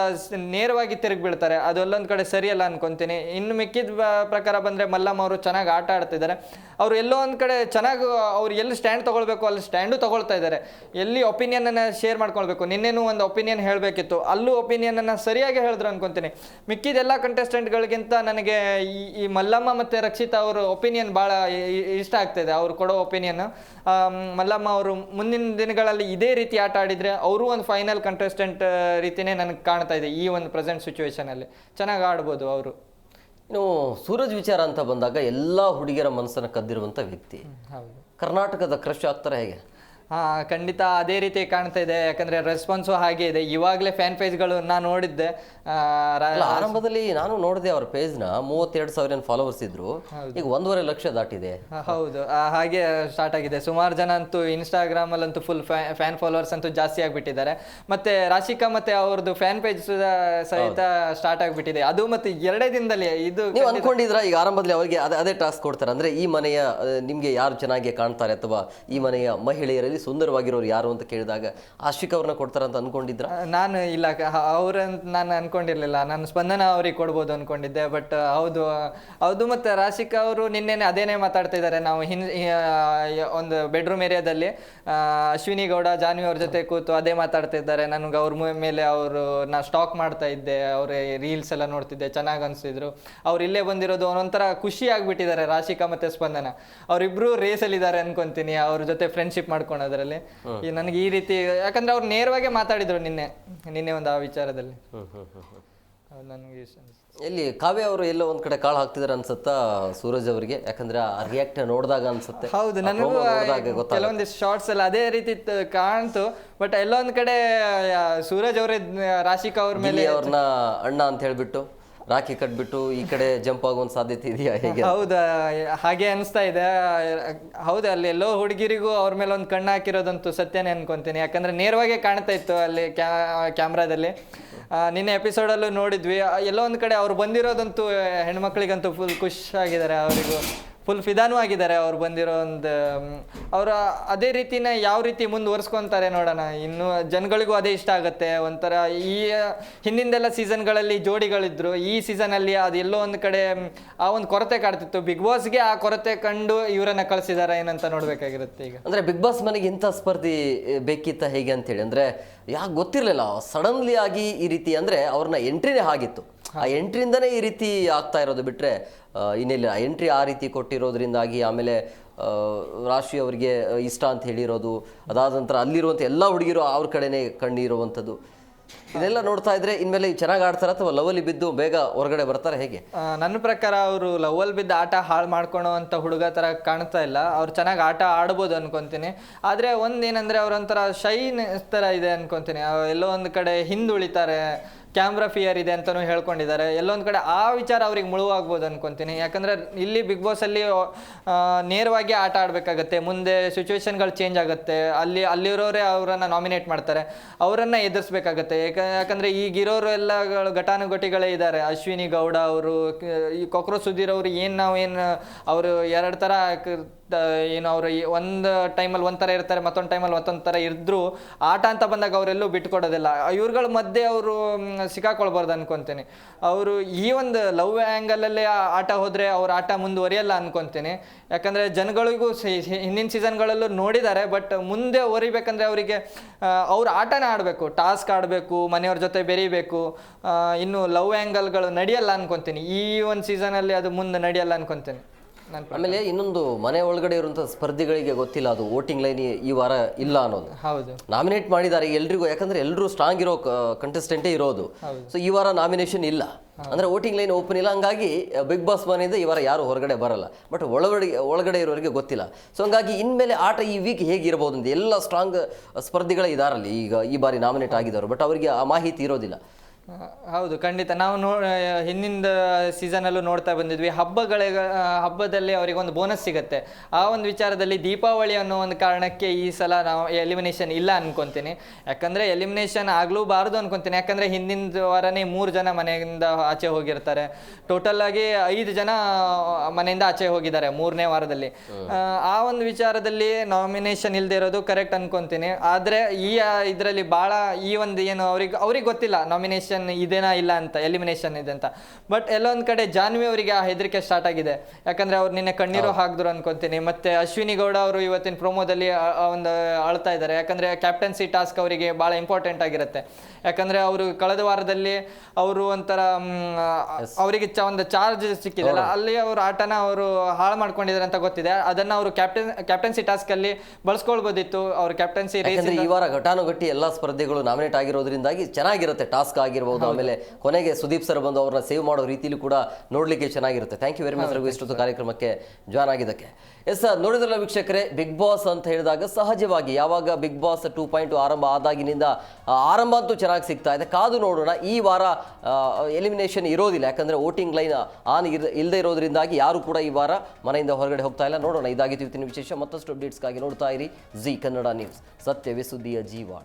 ನೇರವಾಗಿ ತಿರುಗಿ ಬೀಳ್ತಾರೆ. ಅಲ್ಲೊಂದು ಕಡೆ ಸರಿಯಲ್ಲ ಅನ್ಕೊಂತೀನಿ. ಇನ್ನು ಮಿಕ್ಕಿದ ಪ್ರಕಾರ ಬಂದರೆ ಮಲ್ಲಮ್ಮ ಅವರು ಚೆನ್ನಾಗಿ ಆಟ ಆಡ್ತಿದ್ದಾರೆ. ಅವರು ಎಲ್ಲೋ ಒಂದು ಕಡೆ ಚೆನ್ನಾಗಿ ಅವ್ರು ಎಲ್ಲಿ ಸ್ಟ್ಯಾಂಡ್ ತೊಗೊಳ್ಬೇಕು ಅಲ್ಲಿ ಸ್ಟ್ಯಾಂಡು ತೊಗೊಳ್ತಾ ಇದ್ದಾರೆ. ಎಲ್ಲಿ ಒಪಿನಿಯನನ್ನು ಶೇರ್ ಮಾಡ್ಕೊಳ್ಬೇಕು? ನಿನ್ನೆನೂ ಒಂದು ಒಪಿನಿಯನ್ ಹೇಳಬೇಕಿತ್ತು. ಅಲ್ಲೂ ಒಪಿನಿಯನನ್ನು ಸರಿಯಾಗಿ ಹೇಳಿದ್ರು ಅನ್ಕೊಂತೀನಿ. ಮಿಕ್ಕಿದ ಕಂಟೆಸ್ಟೆಂಟ್ಗಳಿಗಿಂತ ನನಗೆ ಈ ಮಲ್ಲಮ್ಮ ಮತ್ತು ರಕ್ಷಿತಾ ಅವರು ಒಪಿನಿಯನ್ ಭಾಳ ಇಷ್ಟ ಆಗ್ತಾಯಿದೆ ಅವ್ರು ಕೊಡೋ ಒಪಿನಿಯನ್. ಮಲ್ಲಮ್ಮ ಅವರು ಮುಂದಿನ ದಿನಗಳಲ್ಲಿ ಇದೇ ರೀತಿ ಆಟ ಆಡಿದರೆ ಅವರು ಒಂದು ಫೈನಲ್ ಕಂಟೆಸ್ಟೆಂಟ್ ರೀತಿನೇ ನನಗೆ ಕಾಣ್ತಾ ಇದೆ ಈ ಒಂದು ಪ್ರೆಸೆಂಟ್ ಸಿಚುವೇಶನಲ್ಲಿ ಚೆನ್ನಾಗಿ ಆಡ್ಬೋದು ಅವರು. ಇನ್ನು ಸೂರಜ್ ವಿಚಾರ ಅಂತ ಬಂದಾಗ ಎಲ್ಲ ಹುಡುಗಿಯರ ಮನಸ್ಸನ್ನು ಕದ್ದಿರುವಂಥ ವ್ಯಕ್ತಿ. ಕರ್ನಾಟಕದ ಕ್ರಶ್ ಆಗ್ತಾರೆ ಹೇಗೆ? ಖಂಡಿತ ಅದೇ ರೀತಿ ಕಾಣ್ತಾ ಇದೆ. ಯಾಕಂದ್ರೆ ರೆಸ್ಪಾನ್ಸು ಹಾಗೆ ಇದೆ. ಇವಾಗಲೇ ಫ್ಯಾನ್ ಪೇಜ್ಗಳು ನಾನು ನೋಡಿದ್ದೆ. ಆರಂಭದಲ್ಲಿ ನಾನು ನೋಡಿದೆ ಅವ್ರ ಪೇಜ್ನ. ಮೂವತ್ತೆರಡು ಸಾವಿರ ಫಾಲೋವರ್ಸ್ ಇದ್ರು. ಈಗ ಒಂದೂವರೆ ಲಕ್ಷ ದಾಟಿದೆ. ಹೌದು. ಹಾಗೆ ಸ್ಟಾರ್ಟ್ ಆಗಿದೆ. ಸುಮಾರು ಜನ ಅಂತೂ ಇನ್ಸ್ಟಾಗ್ರಾಮ್ ಅಲ್ಲಂತೂ ಫುಲ್ ಫ್ಯಾನ್ ಫಾಲೋವರ್ಸ್ ಅಂತೂ ಜಾಸ್ತಿ ಆಗಿಬಿಟ್ಟಿದ್ದಾರೆ. ಮತ್ತೆ ರಾಶಿಕಾ ಮತ್ತೆ ಅವ್ರದ್ದು ಫ್ಯಾನ್ ಪೇಜ್ ಸಹಿತ ಸ್ಟಾರ್ಟ್ ಆಗಿಬಿಟ್ಟಿದೆ. ಅದು ಮತ್ತೆ ಎರಡೇ ದಿನದಲ್ಲಿ ಇದು ನೀವು ಅನ್ಕೊಂಡಿದ್ರ ಈಗ ಆರಂಭದಲ್ಲಿ ಅವರಿಗೆ ಅದೇ ಟಾಸ್ಕ್ ಕೊಡ್ತಾರೆ. ಅಂದ್ರೆ ಈ ಮನೆಯ ನಿಮ್ಗೆ ಯಾರು ಚೆನ್ನಾಗಿ ಕಾಣ್ತಾರೆ ಅಥವಾ ಈ ಮನೆಯ ಮಹಿಳೆಯರಲ್ಲಿ ಸುಂದರವಾಗಿರೋರು ಯಾರು ಅಂತ ಕೇಳಿದಾಗ ಆಶಿಕ್ ಅವ್ರನ್ನ ಕೊಡ್ತಾರ ಅಂತ ಅನ್ಕೊಂಡಿದ್ರ? ನಾನು ಇಲ್ಲ ಅವ್ರಂತ ನಾನು ಅನ್ಕೊಂಡಿರ್ಲಿಲ್ಲ. ನಾನು ಸ್ಪಂದನ ಅವ್ರಿಗೆ ಕೊಡ್ಬೋದು ಅನ್ಕೊಂಡಿದ್ದೆ, ಬಟ್ ಹೌದು ಹೌದು ಮತ್ತೆ ರಾಶಿಕ್ ಅವರು ನಿನ್ನೆನೆ ಅದೇನೇ ಮಾತಾಡ್ತಾ ಇದ್ದಾರೆ. ನಾವು ಹಿಂದ್ ಒಂದು ಬೆಡ್ರೂಮ್ ಏರಿಯಾದಲ್ಲಿ ಅಶ್ವಿನಿ ಗೌಡ, ಜಾನ್ವಿ ಅವ್ರ ಜೊತೆ ಕೂತು ಅದೇ ಮಾತಾಡ್ತಾ ಇದ್ದಾರೆ. ನನಗೆ ಅವ್ರ ಮೇಲೆ ಅವರು, ನಾ ಸ್ಟಾಕ್ ಮಾಡ್ತಾ ಇದ್ದೆ, ಅವ್ರ ರೀಲ್ಸ್ ಎಲ್ಲ ನೋಡ್ತಿದ್ದೆ, ಚೆನ್ನಾಗಿ ಅನ್ಸಿದ್ರು. ಅವ್ರು ಇಲ್ಲೇ ಬಂದಿರೋದು, ಒಂದೊಂಥರ ಖುಷಿ ಆಗ್ಬಿಟ್ಟಿದ್ದಾರೆ ರಾಶಿಕಾ ಮತ್ತೆ ಸ್ಪಂದನ. ಅವರಿಬ್ಬರು ರೇಸಲ್ಲಿದ್ದಾರೆ ಅನ್ಕೊಂತೀನಿ, ಅವ್ರ ಜೊತೆ ಫ್ರೆಂಡ್ಶಿಪ್ ಮಾಡ್ಕೊಳೋದ್ರಲ್ಲಿ ಈ ನನಗೆ ಈ ರೀತಿ ಯಾಕಂದ್ರೆ ಅವ್ರು ನೇರವಾಗಿ ಮಾತಾಡಿದ್ರು ನಿನ್ನೆ ನಿನ್ನೆ ಒಂದು ಆ ವಿಚಾರದಲ್ಲಿ. ನನಗೆ ಇಷ್ಟ. ಎಲ್ಲಿ ಕಾವ್ಯ ಅವರು ಎಲ್ಲೋ ಒಂದ್ ಕಡೆ ಕಾಳು ಹಾಕ್ತಿದಾರೆ ಅನ್ಸುತ್ತಾ ಸೂರಜ್ ಅವರಿಗೆ? ಯಾಕಂದ್ರೆ ಆ ರಿಯಾಕ್ಟ್ ನೋಡಿದಾಗ ಅನ್ಸುತ್ತೆ. ಹೌದು ನನಗೆ ಕೆಲವೊಂದು promo ನೋಡ್ದಾಗ ಗೊತ್ತಾಗುತ್ತೆ. ಕೆಲವೊಂದಿಷ್ಟು ಶಾರ್ಟ್ಸ್ ಎಲ್ಲ ಅದೇ ರೀತಿ ತ- ಕಾಣ್ತು ಬಟ್ ಎಲ್ಲೊಂದ್ ಕಡೆ ಆ, ಸೂರಜ್ ಅವರೇ ರಾಶಿಕಾ ಅವ್ರ ಮೇಲೆ ಗಿಲ್ಲಿ ಅವ್ರನ್ನ ಅಣ್ಣ ಅಂತ ಹೇಳ್ಬಿಟ್ಟು. ರಾಖಿ ಕಟ್ಬಿಟ್ಟು ಈ ಕಡೆ ಜಂಪ್ ಆಗುವಂತ ಸಾಧ್ಯತೆ ಇದೆಯಾ ಹೇಗೆ? ಹೌದಾ, ಹಾಗೆ ಅನಿಸ್ತಾ ಇದೆ. ಹೌದು, ಅಲ್ಲಿ ಎಲ್ಲೋ ಹುಡುಗಿರಿಗೂ ಅವ್ರ ಮೇಲೆ ಒಂದು ಕಣ್ಣು ಹಾಕಿರೋದಂತೂ ಸತ್ಯನೇ ಅನ್ಕೊಂತೀನಿ. ಯಾಕಂದ್ರೆ ನೇರವಾಗಿ ಕಾಣ್ತಾ ಇತ್ತು ಅಲ್ಲಿ ಕ್ಯಾಮ್ರಾದಲ್ಲಿ. ನಿನ್ನೆ ಎಪಿಸೋಡಲ್ಲೂ ನೋಡಿದ್ವಿ. ಎಲ್ಲೋ ಒಂದು ಕಡೆ ಅವ್ರು ಬಂದಿರೋದಂತೂ ಹೆಣ್ಮಕ್ಳಿಗಂತೂ ಫುಲ್ ಖುಷ್ ಆಗಿದ್ದಾರೆ ಅವರಿಗೂ. ಫುಲ್ ಫಿದಾನೂ ಆಗಿದ್ದಾರೆ ಅವ್ರು ಬಂದಿರೋ ಒಂದು ಅವರ ಅದೇ ರೀತಿನ ಯಾವ ರೀತಿ ಮುಂದುವರ್ಸ್ಕೊತಾರೆ ನೋಡೋಣ. ಇನ್ನು ಜನಗಳಿಗೂ ಅದೇ ಇಷ್ಟ ಆಗುತ್ತೆ. ಒಂಥರ ಈ ಹಿಂದಿಂದೆಲ್ಲ ಸೀಸನ್ಗಳಲ್ಲಿ ಜೋಡಿಗಳಿದ್ರು. ಈ ಸೀಸನಲ್ಲಿ ಅದು ಎಲ್ಲೋ ಒಂದು ಕಡೆ ಆ ಒಂದು ಕೊರತೆ ಕಾಡ್ತಿತ್ತು. ಬಿಗ್ ಬಾಸ್ಗೆ ಆ ಕೊರತೆ ಕಂಡು ಇವರನ್ನ ಕಳಿಸಿದಾರ ಏನಂತ ನೋಡ್ಬೇಕಾಗಿರುತ್ತೆ ಈಗ. ಅಂದ್ರೆ ಬಿಗ್ ಬಾಸ್ ಮನೆಗೆ ಇಂಥ ಸ್ಪರ್ಧಿ ಬೇಕಿತ್ತ ಹೇಗೆ ಅಂತೇಳಿ ಅಂದ್ರೆ ಯಾಕೆ ಗೊತ್ತಿರಲಿಲ್ಲ. ಸಡನ್ಲಿ ಆಗಿ ಈ ರೀತಿ ಅಂದ್ರೆ ಅವ್ರನ್ನ ಎಂಟ್ರಿನೇ ಆಗಿತ್ತು. ಆ ಎಂಟ್ರಿಯಿಂದನೇ ಈ ರೀತಿ ಆಗ್ತಾ ಇರೋದು ಬಿಟ್ರೆ ಇನ್ನೆಲ್ಲ ಎಂಟ್ರಿ ಆ ರೀತಿ ಕೊಟ್ಟಿರೋದ್ರಿಂದಾಗಿ ಆಮೇಲೆ ರಾಶಿ ಅವರಿಗೆ ಇಷ್ಟ ಅಂತ ಹೇಳಿರೋದು, ಅದಾದ ನಂತರ ಅಲ್ಲಿರುವಂಥ ಎಲ್ಲ ಹುಡುಗಿರು ಅವ್ರ ಕಡೆನೇ ಕಣ್ಣಿರುವಂಥದ್ದು. ಇದೆಲ್ಲ ನೋಡ್ತಾ ಇದ್ರೆ ಇನ್ಮೇಲೆ ಚೆನ್ನಾಗಿ ಆಡ್ತಾರ ಅಥವಾ ಲವಲಿ ಬಿದ್ದು ಬೇಗ ಹೊರಗಡೆ ಬರ್ತಾರೆ ಹೇಗೆ? ನನ್ನ ಪ್ರಕಾರ ಅವರು ಲವಲ್ ಬಿದ್ದು ಆಟ ಹಾಳು ಮಾಡ್ಕೊಳೋ ಅಂತ ಹುಡುಗ ತರ ಕಾಣ್ತಾ ಇಲ್ಲ. ಅವ್ರು ಚೆನ್ನಾಗಿ ಆಟ ಆಡ್ಬೋದು ಅನ್ಕೊಂತೀನಿ. ಆದ್ರೆ ಒಂದೇನಂದ್ರೆ ಅವ್ರೊಂಥರ ಶೈನ್ ತರ ಇದೆ ಅನ್ಕೊಂತೀನಿ. ಎಲ್ಲೋ ಒಂದು ಕಡೆ ಹಿಂದುಳಿತಾರೆ ಕ್ಯಾಮ್ರಾ ಫಿಯರ್ ಇದೆ ಅಂತಲೂ ಹೇಳ್ಕೊಂಡಿದ್ದಾರೆ. ಎಲ್ಲೊಂದು ಕಡೆ ಆ ವಿಚಾರ ಅವ್ರಿಗೆ ಮುಳುವಾಗ್ಬೋದು ಅನ್ಕೊಂತೀನಿ. ಯಾಕಂದ್ರೆ ಇಲ್ಲಿ ಬಿಗ್ ಬಾಸಲ್ಲಿ ನೇರವಾಗಿ ಆಟ ಆಡಬೇಕಾಗತ್ತೆ. ಮುಂದೆ ಸಿಚುವೇಶನ್ಗಳು ಚೇಂಜ್ ಆಗುತ್ತೆ. ಅಲ್ಲಿ, ಅಲ್ಲಿರೋರೇ ಅವರನ್ನು ನಾಮಿನೇಟ್ ಮಾಡ್ತಾರೆ. ಅವರನ್ನು ಎದುರಿಸ್ಬೇಕಾಗತ್ತೆ. ಯಾಕಂದರೆ ಈಗಿರೋರು ಎಲ್ಲ ಘಟಾನುಘಟಿಗಳೇ ಇದ್ದಾರೆ. ಅಶ್ವಿನಿ ಗೌಡ ಅವರು ಈ ಕೊಕ್ರೋ ಸುಧೀರ್ ಅವರು ಏನು ನಾವು ಏನು ಅವರು ಎರಡು ಥರ ಏನು ಅವರು ಒಂದು ಟೈಮಲ್ಲಿ ಒಂಥರ ಇರ್ತಾರೆ, ಮತ್ತೊಂದು ಟೈಮಲ್ಲಿ ಮತ್ತೊಂದು ಥರ ಇದ್ದರೂ ಆಟ ಅಂತ ಬಂದಾಗ ಅವರೆಲ್ಲೂ ಬಿಟ್ಕೊಡೋದಿಲ್ಲ. ಇವ್ರುಗಳ ಮಧ್ಯೆ ಅವರು ಸಿಕ್ಕಾಕೊಳ್ಬಾರ್ದು ಅನ್ಕೊಂತೀನಿ. ಅವರು ಈ ಒಂದು ಲವ್ ಆ್ಯಂಗಲಲ್ಲೇ ಆಟ ಹೋದರೆ ಅವ್ರ ಆಟ ಮುಂದುವರಿಯಲ್ಲ ಅನ್ಕೊಂತೀನಿ. ಯಾಕಂದರೆ ಜನಗಳಿಗೂ ಹಿಂದಿನ ಸೀಸನ್ಗಳಲ್ಲೂ ನೋಡಿದ್ದಾರೆ ಬಟ್ ಮುಂದೆ ಒರಿಬೇಕಂದ್ರೆ ಅವರಿಗೆ ಅವ್ರ ಆಟನೇ ಆಡಬೇಕು. ಟಾಸ್ಕ್ ಆಡಬೇಕು, ಮನೆಯವ್ರ ಜೊತೆ ಬೆರೀಬೇಕು. ಇನ್ನು ಲವ್ ಆ್ಯಂಗಲ್ಗಳು ನಡೆಯಲ್ಲ ಅನ್ಕೊಂತೀನಿ. ಈ ಒಂದು ಸೀಸನಲ್ಲಿ ಅದು ಮುಂದೆ ನಡೆಯಲ್ಲ ಅನ್ಕೊಂತೀನಿ. ಆಮೇಲೆ ಇನ್ನೊಂದು ಮನೆ ಒಳಗಡೆ ಇರುವಂತಹ ಸ್ಪರ್ಧಿಗಳಿಗೆ ಗೊತ್ತಿಲ್ಲ ಅದು ವೋಟಿಂಗ್ ಲೈನ್ ಈ ವಾರ ಇಲ್ಲ ಅನ್ನೋದು. ಹೌದು. ನಾಮಿನೇಟ್ ಮಾಡಿದ್ದಾರೆ ಎಲ್ರಿಗೂ ಯಾಕಂದ್ರೆ ಎಲ್ಲರೂ ಸ್ಟ್ರಾಂಗ್ ಇರೋ ಕಂಟೆಸ್ಟೆಂಟೇ ಇರೋದು. ಸೊ ಈ ವಾರ ನಾಮಿನೇಷನ್ ಇಲ್ಲ. ಅಂದ್ರೆ ವೋಟಿಂಗ್ ಲೈನ್ ಓಪನ್ ಇಲ್ಲ. ಹಂಗಾಗಿ ಬಿಗ್ ಬಾಸ್ ಮನೆಯಿಂದ ಈ ವಾರ ಯಾರು ಹೊರಗಡೆ ಬರಲ್ಲ. ಬಟ್ ಒಳಗಡೆ ಒಳಗಡೆ ಇರೋರಿಗೆ ಗೊತ್ತಿಲ್ಲ. ಸೊ ಹಂಗಾಗಿ ಇನ್ಮೇಲೆ ಆಟ ಈ ವೀಕ್ ಹೇಗಿರ್ಬೋದು ಅಂತ ಎಲ್ಲ ಸ್ಟ್ರಾಂಗ್ ಸ್ಪರ್ಧಿಗಳ ಇದಾರಲ್ಲಿ. ಈಗ ಈ ಬಾರಿ ನಾಮಿನೇಟ್ ಆಗಿದ್ದಾರೆ ಬಟ್ ಅವರಿಗೆ ಆ ಮಾಹಿತಿ ಇರೋದಿಲ್ಲ. ಹೌದು ಖಂಡಿತ. ನಾವು ನೋ ಹಿಂದಿಂದ ಸೀಸನಲ್ಲೂ ನೋಡ್ತಾ ಬಂದಿದ್ವಿ. ಹಬ್ಬಗಳ ಹಬ್ಬದಲ್ಲಿ ಅವರಿಗೆ ಒಂದು ಬೋನಸ್ ಸಿಗುತ್ತೆ. ಆ ಒಂದು ವಿಚಾರದಲ್ಲಿ ದೀಪಾವಳಿ ಅನ್ನೋ ಒಂದು ಕಾರಣಕ್ಕೆ ಈ ಸಲ ನಾವು ಎಲಿಮಿನೇಷನ್ ಇಲ್ಲ ಅನ್ಕೊಂತೀನಿ. ಯಾಕಂದರೆ ಎಲಿಮಿನೇಷನ್ ಆಗಲೂಬಾರ್ದು ಅನ್ಕೊಂತೀನಿ. ಯಾಕಂದರೆ ಹಿಂದಿನ ವಾರನೇ ಮೂರು ಜನ ಮನೆಯಿಂದ ಆಚೆ ಹೋಗಿರ್ತಾರೆ. ಟೋಟಲ್ ಆಗಿ ಐದು ಜನ ಮನೆಯಿಂದ ಆಚೆ ಹೋಗಿದ್ದಾರೆ ಮೂರನೇ ವಾರದಲ್ಲಿ. ಆ, ಆ ಒಂದು ವಿಚಾರದಲ್ಲಿ ನಾಮಿನೇಷನ್ ಇಲ್ಲದೆ ಇರೋದು ಕರೆಕ್ಟ್ ಅನ್ಕೊಂತೀನಿ. ಆದರೆ ಈ ಇದರಲ್ಲಿ ಭಾಳ ಈ ಒಂದು ಏನು ಅವ್ರಿಗೆ ಅವ್ರಿಗೆ ಗೊತ್ತಿಲ್ಲ. ನಾಮಿನೇಷನ್ ಇದೇನಾ ಇಲ್ಲ ಅಂತ ಎಲಿಮಿನೇಷನ್ ಇದೆ ಅಂತ. ಬಟ್ ಎಲ್ಲೊಂದು ಕಡೆ ಜಾನ್ವಿ ಅವರಿಗೆ ಆ ಹೆದರಿಕೆ ಸ್ಟಾರ್ಟ್ ಆಗಿದೆ. ಯಾಕಂದ್ರೆ ಅವ್ರು ನಿನ್ನೆ ಕಣ್ಣೀರು ಹಾಕಿದ್ರು ಅನ್ಕೊಂತೀನಿ. ಮತ್ತೆ ಅಶ್ವಿನಿ ಗೌಡ ಅವರು ಇವತ್ತಿನ ಪ್ರೊಮೋದಲ್ಲಿ ಒಂದು ಅಳ್ತಾ ಇದ್ದಾರೆ. ಯಾಕಂದ್ರೆ ಕ್ಯಾಪ್ಟನ್ಸಿ ಟಾಸ್ಕ್ ಅವರಿಗೆ ಭಾಳ ಇಂಪಾರ್ಟೆಂಟ್ ಆಗಿರುತ್ತೆ. ಯಾಕಂದ್ರೆ ಅವರು ಕಳೆದ ವಾರದಲ್ಲಿ ಅವರು ಒಂಥರ ಅವರಿಗೆ ಚ ಒಂದು ಚಾರ್ಜ್ ಸಿಕ್ಕಿದೆಲ್ಲ ಅಲ್ಲಿ ಅವರು ಆಟನ ಅವರು ಹಾಳು ಮಾಡ್ಕೊಂಡಿದ್ದಾರೆ ಅಂತ ಗೊತ್ತಿದೆ. ಅದನ್ನ ಅವರು ಕ್ಯಾಪ್ಟನ್ ಕ್ಯಾಪ್ಟನ್ಸಿ ಟಾಸ್ಕ್ ಅಲ್ಲಿ ಬಳಸ್ಕೊಳ್ಬೋದಿತ್ತು. ಅವ್ರ ಕ್ಯಾಪ್ಟನ್ಸಿ ಯಾಕಂದ್ರೆ ಈ ವಾರ ಘಟಾನುಘಟಿ ಎಲ್ಲಾ ಸ್ಪರ್ಧೆಗಳು ನಾಮಿನೇಟ್ ಆಗಿರೋದ್ರಿಂದಾಗಿ ಚೆನ್ನಾಗಿರುತ್ತೆ ಟಾಸ್ಕ್ ಆಗಿರ್ಬೋದು. ಆಮೇಲೆ ಕೊನೆಗೆ ಸುದೀಪ್ ಸರ್ ಬಂದು ಅವ್ರನ್ನ ಸೇವ್ ಮಾಡೋ ರೀತಿಲಿ ಕೂಡ ನೋಡ್ಲಿಕ್ಕೆ ಚೆನ್ನಾಗಿರುತ್ತೆ. Thank you very much Raghu. ಇಷ್ಟೊತ್ತು ಕಾರ್ಯಕ್ರಮಕ್ಕೆ ಜಾಯ್ನ್ ಆಗಿದ್ದಕ್ಕೆ. ಎಸ್ ಸರ್ ನೋಡಿದ್ರಲ್ಲ ವೀಕ್ಷಕರೇ ಬಿಗ್ ಬಾಸ್ ಅಂತ ಹೇಳಿದಾಗ ಸಹಜವಾಗಿ ಯಾವಾಗ ಬಿಗ್ ಬಾಸ್ ಟೂ ಪಾಯಿಂಟ್ ಆರಂಭ ಆದಾಗಿನಿಂದ ಆರಂಭ ಅಂತೂ ಚೆನ್ನಾಗಿ ಸಿಗ್ತಾ ಇದೆ. ಕಾದು ನೋಡೋಣ. ಈ ವಾರ ಎಲಿಮಿನೇಷನ್ ಇರೋದಿಲ್ಲ. ಯಾಕಂದ್ರೆ ವೋಟಿಂಗ್ ಲೈನ್ ಆನ್ ಇಲ್ಲದೆ ಇರೋದ್ರಿಂದಾಗಿ ಯಾರು ಕೂಡ ಈ ವಾರ ಮನೆಯಿಂದ ಹೊರಗಡೆ ಹೋಗ್ತಾ ಇಲ್ಲ. ನೋಡೋಣ. ಇದಾಗಿತ್ತು ಇವತ್ತಿನ ವಿಶೇಷ. ಮತ್ತಷ್ಟು ಅಪ್ಡೇಟ್ಸ್ಗಾಗಿ ನೋಡ್ತಾ ಇರಿ. ಜಿ ಕನ್ನಡ ನ್ಯೂಸ್ ಸತ್ಯವೇ ಸುದ್ದಿಯ ಜೀವಾಳ.